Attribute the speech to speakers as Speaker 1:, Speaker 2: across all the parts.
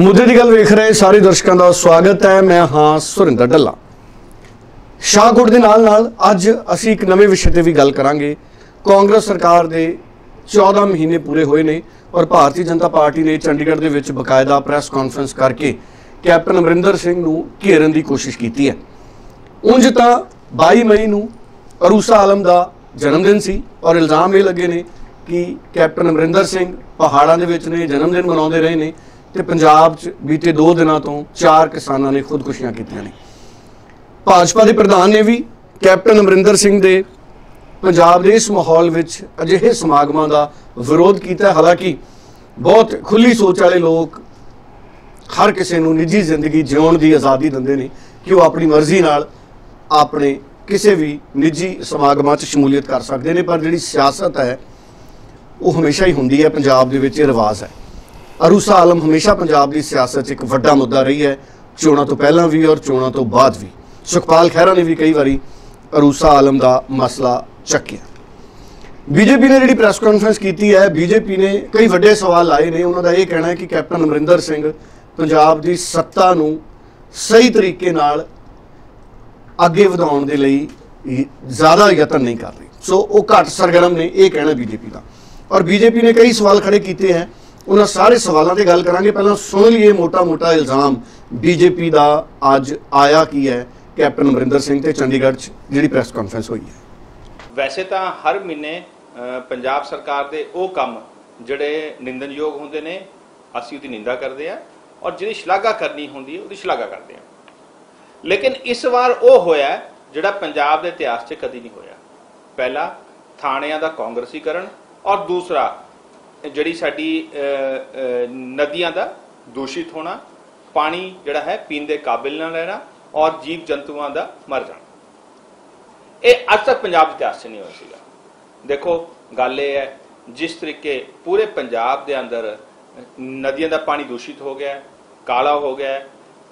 Speaker 1: ਮੁੱਦੇ ਦੀ ਗੱਲ ਵੇਖ ਰਹੇ ਸਾਰੇ ਦਰਸ਼ਕਾਂ ਦਾ ਸਵਾਗਤ ਹੈ। ਮੈਂ ਹਾਂ ਸੁਰਿੰਦਰ ਢੱਲਾ ਸ਼ਾਹਕੋਟ ਦੇ ਨਾਲ ਨਾਲ ਅੱਜ ਅਸੀਂ ਇੱਕ ਨਵੇਂ ਵਿਸ਼ੇ ਤੇ ਵੀ ਗੱਲ ਕਰਾਂਗੇ। ਕਾਂਗਰਸ ਸਰਕਾਰ ਦੇ 14 ਮਹੀਨੇ ਪੂਰੇ ਹੋਏ ਨੇ ਔਰ ਭਾਰਤੀ ਜਨਤਾ ਪਾਰਟੀ ਨੇ ਚੰਡੀਗੜ੍ਹ ਦੇ ਵਿੱਚ ਬਕਾਇਦਾ ਪ੍ਰੈਸ ਕਾਨਫਰੰਸ ਕਰਕੇ ਕੈਪਟਨ ਅਮਰਿੰਦਰ ਸਿੰਘ ਨੂੰ ਘੇਰਨ ਦੀ ਕੋਸ਼ਿਸ਼ ਕੀਤੀ ਹੈ। ਉਂਝ ਤਾਂ 22 ਮਈ ਨੂੰ ਅਰੂਸਾ ਆਲਮ ਦਾ ਜਨਮ ਦਿਨ ਸੀ ਔਰ ਇਲਜ਼ਾਮ ਇਹ ਲੱਗੇ ਨੇ ਕਿ ਕੈਪਟਨ ਅਮਰਿੰਦਰ ਸਿੰਘ ਪਹਾੜਾਂ ਦੇ ਵਿੱਚ ਨੇ ਜਨਮ ਦਿਨ ਮਨਾਉਂਦੇ ਰਹੇ ਨੇ। ਤੇ ਪੰਜਾਬ 'ਚ ਬੀਤੇ 2 ਦਿਨਾਂ ਤੋਂ ਚਾਰ ਕਿਸਾਨਾਂ ਨੇ ਖੁਦਕੁਸ਼ੀਆਂ ਕੀਤੀਆਂ ਨੇ। ਭਾਜਪਾ ਦੇ ਪ੍ਰਧਾਨ ਨੇ ਵੀ ਕੈਪਟਨ ਅਮਰਿੰਦਰ ਸਿੰਘ ਦੇ ਪੰਜਾਬ ਦੇ ਇਸ ਮਾਹੌਲ ਵਿੱਚ ਅਜਿਹੇ ਸਮਾਗਮਾਂ ਦਾ ਵਿਰੋਧ ਕੀਤਾ। ਹਾਲਾਂਕਿ ਬਹੁਤ ਖੁੱਲੀ ਸੋਚ ਵਾਲੇ ਲੋਕ ਹਰ ਕਿਸੇ ਨੂੰ ਨਿੱਜੀ ਜ਼ਿੰਦਗੀ ਜਿਉਣ ਦੀ ਆਜ਼ਾਦੀ ਦਿੰਦੇ ਨੇ ਕਿ ਉਹ ਆਪਣੀ ਮਰਜ਼ੀ ਨਾਲ ਆਪਣੇ ਕਿਸੇ ਵੀ ਨਿੱਜੀ ਸਮਾਗਮਾਂ 'ਚ ਸ਼ਮੂਲੀਅਤ ਕਰ ਸਕਦੇ ਨੇ, ਪਰ ਜਿਹੜੀ ਸਿਆਸਤ ਹੈ, ਉਹ ਹਮੇਸ਼ਾ ਹੀ ਹੁੰਦੀ ਹੈ, ਪੰਜਾਬ ਦੇ ਵਿੱਚ ਇਹ ਰਿਵਾਜ ਹੈ। ਅਰੂਸਾ ਆਲਮ ਹਮੇਸ਼ਾ ਪੰਜਾਬ ਦੀ ਸਿਆਸਤ 'ਚ ਇੱਕ ਵੱਡਾ ਮੁੱਦਾ ਰਹੀ ਹੈ, ਚੋਣਾਂ ਤੋਂ ਪਹਿਲਾਂ ਵੀ ਔਰ ਚੋਣਾਂ ਤੋਂ ਬਾਅਦ ਵੀ। ਸੁਖਪਾਲ ਖਹਿਰਾ ਨੇ ਵੀ ਕਈ ਵਾਰੀ ਅਰੂਸਾ ਆਲਮ ਦਾ ਮਸਲਾ ਚੱਕਿਆ। ਬੀਜੇਪੀ ਨੇ ਜਿਹੜੀ ਪ੍ਰੈਸ ਕਾਨਫਰੰਸ ਕੀਤੀ ਹੈ, ਬੀਜੇਪੀ ਨੇ ਕਈ ਵੱਡੇ ਸਵਾਲ ਲਾਏ ਨੇ। ਉਹਨਾਂ ਦਾ ਇਹ ਕਹਿਣਾ ਹੈ ਕਿ ਕੈਪਟਨ ਅਮਰਿੰਦਰ ਸਿੰਘ ਪੰਜਾਬ ਦੀ ਸੱਤਾ ਨੂੰ ਸਹੀ ਤਰੀਕੇ ਨਾਲ ਅੱਗੇ ਵਧਾਉਣ ਦੇ ਲਈ ਜ਼ਿਆਦਾ ਯਤਨ ਨਹੀਂ ਕਰ ਰਹੀ। ਸੋ ਉਹ ਘੱਟ ਸਰਗਰਮ ਨੇ, ਇਹ ਕਹਿਣਾ ਬੀਜੇਪੀ ਦਾ। ਔਰ ਬੀਜੇਪੀ ਨੇ ਕਈ ਸਵਾਲ ਖੜੇ ਕੀਤੇ ਹੈ। ਉਹਨਾਂ ਸਾਰੇ ਸਵਾਲਾਂ ਤੇ ਗੱਲ ਕਰਾਂਗੇ। ਪਹਿਲਾਂ ਸੁਣ ਲਈਏ ਮੋਟਾ-ਮੋਟਾ ਇਲਜ਼ਾਮ। ਬੀਜੇਪੀ ਦਾ ਅੱਜ ਆਇਆ ਕੀ ਹੈ? ਕੈਪਟਨ ਅਮਰਿੰਦਰ ਸਿੰਘ ਤੇ ਚੰਡੀਗੜ੍ਹ 'ਚ ਜਿਹੜੀ ਪ੍ਰੈਸ ਕਾਨਫਰੰਸ ਹੋਈ ਹੈ।
Speaker 2: ਵੈਸੇ ਤਾਂ ਹਰ ਮਹੀਨੇ ਪੰਜਾਬ ਸਰਕਾਰ ਦੇ ਉਹ ਕੰਮ ਜਿਹੜੇ ਨਿੰਦਨਯੋਗ ਹੁੰਦੇ ਨੇ, ਅਸੀਂ ਉਹਦੀ ਨਿੰਦਾ ਕਰਦੇ ਆ ਔਰ ਜਿਹੜੀ ਸ਼ਲਾਘਾ ਕਰਨੀ ਹੁੰਦੀ ਹੈ, ਉਹਦੀ ਸ਼ਲਾਘਾ ਕਰਦੇ ਆ ਲੇਕਿਨ ਇਸ ਵਾਰ ਉਹ ਹੋਇਆ ਜਿਹੜਾ ਪੰਜਾਬ ਦੇ ਇਤਿਹਾਸ 'ਚ ਕਦੀ ਨਹੀਂ ਹੋਇਆ। ਪਹਿਲਾ ਥਾਣਿਆਂ ਦਾ ਕਾਂਗਰਸੀਕਰਨ ਔਰ ਦੂਸਰਾ ਜਿਹੜੀ ਸਾਡੀ ਨਦੀਆਂ ਦਾ ਦੂਸ਼ਿਤ ਹੋਣਾ, ਪਾਣੀ ਜਿਹੜਾ ਹੈ ਪੀਣ ਦੇ ਕਾਬਿਲ ਨਾ ਰਹਿਣਾ ਔਰ ਜੀਵ ਜੰਤੂਆਂ ਦਾ ਮਰ ਜਾਣਾ। ਇਹ ਅੱਜ ਤੱਕ ਪੰਜਾਬ ਇਤਿਹਾਸ 'ਚ ਨਹੀਂ ਹੋਇਆ ਸੀਗਾ। ਦੇਖੋ, ਗੱਲ ਇਹ ਹੈ, ਜਿਸ ਤਰੀਕੇ ਪੂਰੇ ਪੰਜਾਬ ਦੇ ਅੰਦਰ ਨਦੀਆਂ ਦਾ ਪਾਣੀ ਦੂਸ਼ਿਤ ਹੋ ਗਿਆ, ਕਾਲਾ ਹੋ ਗਿਆ,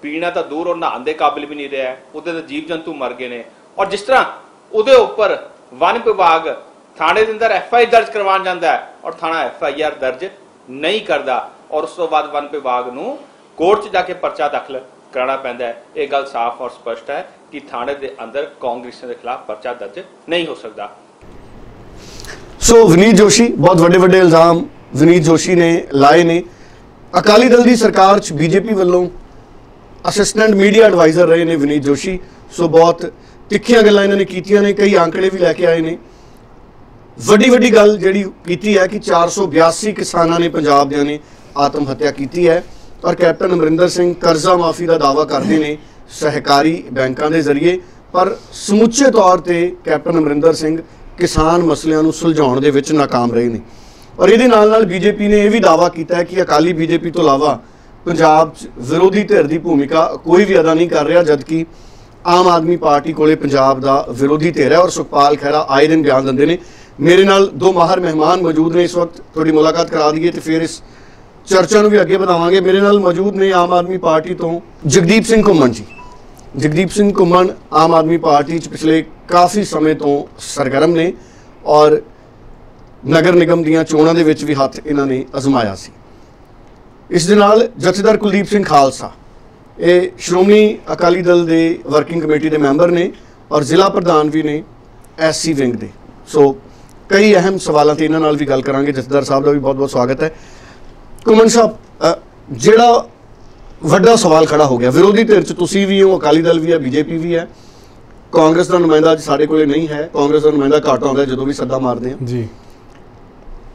Speaker 2: ਪੀਣਾ ਤਾਂ ਦੂਰ ਔਰ ਨਹਾਉਣ ਦੇ ਕਾਬਿਲ ਵੀ ਨਹੀਂ ਰਿਹਾ ਉਹਦੇ ਤਾਂ ਜੀਵ ਜੰਤੂ ਮਰ ਗਏ ਨੇ। ਔਰ ਜਿਸ ਤਰ੍ਹਾਂ ਉਹਦੇ ਉੱਪਰ ਵਨ ਵਿਭਾਗ ਥਾਣੇ ਦੇ ਅੰਦਰ ਐਫ ਆਈ ਦਰਜ ਕਰਵਾਉਣ ਜਾਂਦਾ ਹੈ ਔਰ ਥਾਣਾ ਐਫ ਆਈ ਆਰ ਦਰਜ ਨਹੀਂ ਕਰਦਾ ਔਰ ਉਸ ਤੋਂ ਬਾਅਦ ਵਨ ਵਿਭਾਗ ਨੂੰ ਕੋਰਟ 'ਚ ਜਾ ਕੇ ਪਰਚਾ ਦਾਖਲ ਕਰਾਉਣਾ ਪੈਂਦਾ ਹੈ। ਇਹ ਗੱਲ ਸਾਫ਼ ਔਰ ਸਪਸ਼ਟ ਹੈ ਕਿ ਥਾਣੇ ਦੇ ਅੰਦਰ ਕਾਂਗਰਸੀਆਂ ਦੇ ਖਿਲਾਫ ਪਰਚਾ ਦਰਜ ਨਹੀਂ ਹੋ ਸਕਦਾ।
Speaker 1: ਸੋ ਵਿਨੀਤ ਜੋਸ਼ੀ ਬਹੁਤ ਵੱਡੇ ਵੱਡੇ ਇਲਜ਼ਾਮ ਵਿਨੀਤ ਜੋਸ਼ੀ ਨੇ ਲਾਏ ਨੇ। ਅਕਾਲੀ ਦਲ ਦੀ ਸਰਕਾਰ 'ਚ ਬੀਜੇਪੀ ਵੱਲੋਂ ਅਸਿਸਟੈਂਟ ਮੀਡੀਆ ਐਡਵਾਈਜ਼ਰ ਰਹੇ ਨੇ ਵਿਨੀਤ ਜੋਸ਼ੀ ਸੋ ਬਹੁਤ ਤਿੱਖੀਆਂ ਗੱਲਾਂ ਇਹਨਾਂ ਨੇ ਕੀਤੀਆਂ ਨੇ, ਕਈ ਆંકੜੇ ਵੀ ਲੈ ਕੇ ਆਏ ਨੇ। ਵੱਡੀ ਵੱਡੀ ਗੱਲ ਜਿਹੜੀ ਕੀਤੀ ਹੈ ਕਿ 482 ਕਿਸਾਨਾਂ ਨੇ ਪੰਜਾਬ ਦਿਆਂ ਨੇ ਆਤਮ ਹੱਤਿਆ ਕੀਤੀ ਹੈ ਔਰ ਕੈਪਟਨ ਅਮਰਿੰਦਰ ਸਿੰਘ ਕਰਜ਼ਾ ਮਾਫੀ ਦਾ ਦਾਅਵਾ ਕਰਦੇ ਨੇ ਸਹਿਕਾਰੀ ਬੈਂਕਾਂ ਦੇ ਜ਼ਰੀਏ। ਪਰ ਸਮੁੱਚੇ ਤੌਰ ਤੇ ਕੈਪਟਨ ਅਮਰਿੰਦਰ ਸਿੰਘ ਕਿਸਾਨ ਮਸਲਿਆਂ ਨੂੰ ਸੁਲਝਾਉਣ ਦੇ ਵਿੱਚ ਨਾਕਾਮ ਰਹੇ ਨੇ। ਔਰ ਇਹਦੇ ਨਾਲ ਨਾਲ ਬੀਜੇਪੀ ਨੇ ਇਹ ਵੀ ਦਾਅਵਾ ਕੀਤਾ ਹੈ ਕਿ ਅਕਾਲੀ ਬੀਜੇਪੀ ਤੋਂ ਇਲਾਵਾ ਪੰਜਾਬ 'ਚ ਵਿਰੋਧੀ ਧਿਰ ਦੀ ਭੂਮਿਕਾ ਕੋਈ ਵੀ ਅਦਾ ਨਹੀਂ ਕਰ ਰਿਹਾ, ਜਦਕਿ ਆਮ ਆਦਮੀ ਪਾਰਟੀ ਕੋਲੇ ਪੰਜਾਬ ਦਾ ਵਿਰੋਧੀ ਧਿਰ ਹੈ ਔਰ ਸੁਖਪਾਲ ਖਹਿਰਾ ਆਏ ਦਿਨ ਬਿਆਨ ਦਿੰਦੇ ਨੇ ਮੇਰੇ ਨਾਲ ਦੋ ਮਾਹਰ ਮਹਿਮਾਨ ਮੌਜੂਦ ਨੇ। ਇਸ ਵਕਤ ਤੁਹਾਡੀ ਮੁਲਾਕਾਤ ਕਰਾ ਦਈਏ ਤੇ ਫਿਰ ਇਸ ਚਰਚਾ ਨੂੰ ਵੀ ਅੱਗੇ ਵਧਾਵਾਂਗੇ। ਮੇਰੇ ਨਾਲ ਮੌਜੂਦ ਨੇ ਆਮ ਆਦਮੀ ਪਾਰਟੀ ਤੋਂ ਜਗਦੀਪ ਸਿੰਘ ਘੁੰਮਣ ਜੀ। ਜਗਦੀਪ ਸਿੰਘ ਘੁੰਮਣ ਆਮ ਆਦਮੀ ਪਾਰਟੀ 'ਚ ਪਿਛਲੇ ਕਾਫੀ ਸਮੇਂ ਤੋਂ ਸਰਗਰਮ ਨੇ ਔਰ ਨਗਰ ਨਿਗਮ ਦੀਆਂ ਚੋਣਾਂ ਦੇ ਵਿੱਚ ਵੀ ਹੱਥ ਇਹਨਾਂ ਨੇ ਅਜ਼ਮਾਇਆ ਸੀ। ਇਸ ਦੇ ਨਾਲ ਜਥੇਦਾਰ ਕੁਲਦੀਪ ਸਿੰਘ ਖਾਲਸਾ, ਇਹ ਸ਼੍ਰੋਮਣੀ ਅਕਾਲੀ ਦਲ ਦੇ ਵਰਕਿੰਗ ਕਮੇਟੀ ਦੇ ਮੈਂਬਰ ਨੇ ਔਰ ਜ਼ਿਲ੍ਹਾ ਪ੍ਰਧਾਨ ਵੀ ਨੇ ਐਸਸੀ ਵਿੰਗ ਦੇ। ਸੋ ਕਈ ਅਹਿਮ ਸਵਾਲਾਂ ਤੇ ਇਹਨਾਂ ਨਾਲ ਵੀ ਗੱਲ ਕਰਾਂਗੇ। ਜਥੇਦਾਰ ਸਾਹਿਬ ਦਾ ਵੀ ਬਹੁਤ-ਬਹੁਤ ਸਵਾਗਤ ਹੈ। ਕੁਮਨ ਸਾਹਿਬ ਜਿਹੜਾ ਵੱਡਾ ਸਵਾਲ ਖੜਾ ਹੋ ਗਿਆ ਵਿਰੋਧੀ ਧਿਰ ਚ ਤੁਸੀਂ ਵੀ ਹੋ ਅਕਾਲੀ ਦਲ ਵੀ ਹੈ ਬੀਜੇਪੀ ਵੀ ਹੈ। ਕਾਂਗਰਸ ਦਾ ਨੁਮਾਇੰਦਾ ਅੱਜ ਸਾਡੇ ਕੋਲੇ ਨਹੀਂ ਹੈ। ਕਾਂਗਰਸ ਦਾ ਨੁਮਾਇੰਦਾ ਘੱਟ ਆਉਂਦਾ ਜਦੋਂ ਵੀ ਸੱਦਾ ਮਾਰਦੇ ਆ
Speaker 3: ਜੀ।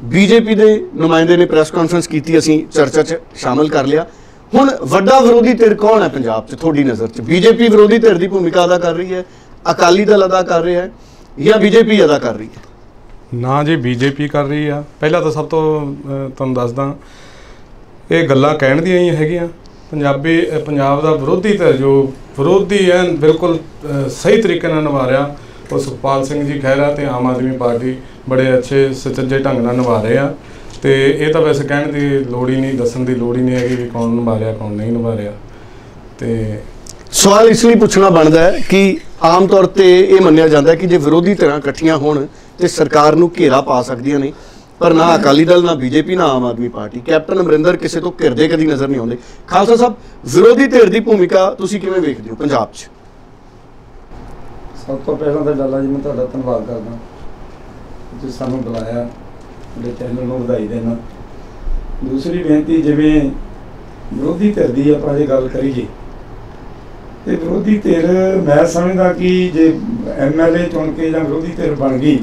Speaker 1: ਬੀਜੇਪੀ ਦੇ ਨੁਮਾਇੰਦੇ ਨੇ ਪ੍ਰੈਸ ਕਾਨਫਰੰਸ ਕੀਤੀ ਅਸੀਂ ਚਰਚਾ 'ਚ ਸ਼ਾਮਲ ਕਰ ਲਿਆ। ਹੁਣ ਵੱਡਾ ਵਿਰੋਧੀ ਧਿਰ ਕੌਣ ਹੈ ਪੰਜਾਬ 'ਚ ਤੁਹਾਡੀ ਨਜ਼ਰ 'ਚ? ਬੀਜੇਪੀ ਵਿਰੋਧੀ ਧਿਰ ਦੀ ਭੂਮਿਕਾ ਅਦਾ ਕਰ ਰਹੀ ਹੈ ਅਕਾਲੀ ਦਲ ਅਦਾ ਕਰ ਰਿਹਾ ਹੈ ਜਾਂ ਬੀਜੇਪੀ ਅਦਾ ਕਰ ਰਹੀ ਹੈ?
Speaker 3: ਨਾ ਜੇ ਬੀਜੇਪੀ ਕਰ ਰਹੀ ਆ। ਪਹਿਲਾਂ ਤਾਂ ਸਭ ਤੋਂ ਤੁਹਾਨੂੰ ਦੱਸਦਾ, ਇਹ ਗੱਲਾਂ ਕਹਿਣ ਦੀਆਂ ਹੀ ਹੈਗੀਆਂ। ਪੰਜਾਬੀ ਪੰਜਾਬ ਦਾ ਵਿਰੋਧੀ ਤਾਂ ਜੋ ਵਿਰੋਧੀ ਹੈ ਬਿਲਕੁਲ ਸਹੀ ਤਰੀਕੇ ਨਾਲ ਨਿਭਾ ਰਿਹਾ ਉਹ ਸੁਖਪਾਲ ਸਿੰਘ ਜੀ ਖਹਿਰਾ ਤੇ ਆਮ ਆਦਮੀ ਪਾਰਟੀ ਬੜੇ ਅੱਛੇ, ਸੁਚੱਜੇ ਢੰਗ ਨਾਲ ਨਿਭਾ ਰਹੇ ਆ। ਤੇ ਇਹ ਤਾਂ ਵੈਸੇ ਕਹਿਣ ਦੀ ਲੋੜ ਹੀ ਨਹੀਂ, ਦੱਸਣ ਦੀ ਲੋੜ ਹੀ ਨਹੀਂ ਹੈਗੀ ਵੀ ਕੌਣ ਨਿਭਾ ਰਿਹਾ ਕੌਣ ਨਹੀਂ ਨਿਭਾ ਰਿਹਾ ਤੇ
Speaker 1: ਸਵਾਲ ਇਸ ਲਈ ਪੁੱਛਣਾ ਬਣਦਾ ਹੈ ਕਿ ਆਮ ਤੌਰ ਤੇ ਇਹ ਮੰਨਿਆ ਜਾਂਦਾ ਹੈ ਕਿ ਜੇ ਵਿਰੋਧੀ ਧਿਰਾਂ ਇਕੱਠੀਆਂ ਹੋਣ ਤੇ ਸਰਕਾਰ ਨੂੰ ਘੇਰਾ ਪਾ ਸਕਦੀਆਂ ਨੇ, ਪਰ ਨਾ ਅਕਾਲੀ ਦਲ, ਨਾ ਬੀਜੇਪੀ, ਨਾ ਆਮ ਆਦਮੀ ਪਾਰਟੀ। ਕੈਪਟਨ ਅਮਰਿੰਦਰ ਕਿਸੇ ਤੋਂ ਘਿਰਦੇ ਕਦੀ ਨਜ਼ਰ ਨਹੀਂ ਆਉਂਦੇ। ਖਾਲਸਾ ਸਾਹਿਬ, ਵਿਰੋਧੀ ਧਿਰ ਦੀ ਭੂਮਿਕਾ ਤੁਸੀਂ ਕਿਵੇਂ ਵੇਖਦੇ ਹੋ ਪੰਜਾਬ 'ਚ?
Speaker 4: ਸਭ ਤੋਂ ਪਹਿਲਾਂ ਤਾਂ ਲਾਲਾ ਜੀ, ਮੈਂ ਤੁਹਾਡਾ ਧੰਨਵਾਦ ਕਰਦਾ। ਕਿ ਤੁਸੀਂ ਸਾਨੂੰ ਬੁਲਾਇਆ, ਤੁਹਾਡੇ ਚੈਨਲ ਨੂੰ ਵਧਾਈ ਦੇਣਾ। ਦੂਸਰੀ ਬੇਨਤੀ, ਜਿਵੇਂ ਵਿਰੋਧੀ ਧਿਰ ਦੀ ਆਪਾਂ ਜੇ ਗੱਲ ਕਰੀਏ ਤੇ ਵਿਰੋਧੀ ਧਿਰ ਮੈਂ ਸਮਝਦਾ ਕਿ ਜੇ ਐਮਐਲਏ ਚੁਣ ਕੇ ਜਾਂ ਵਿਰੋਧੀ ਧਿਰ ਬਣ ਗਈ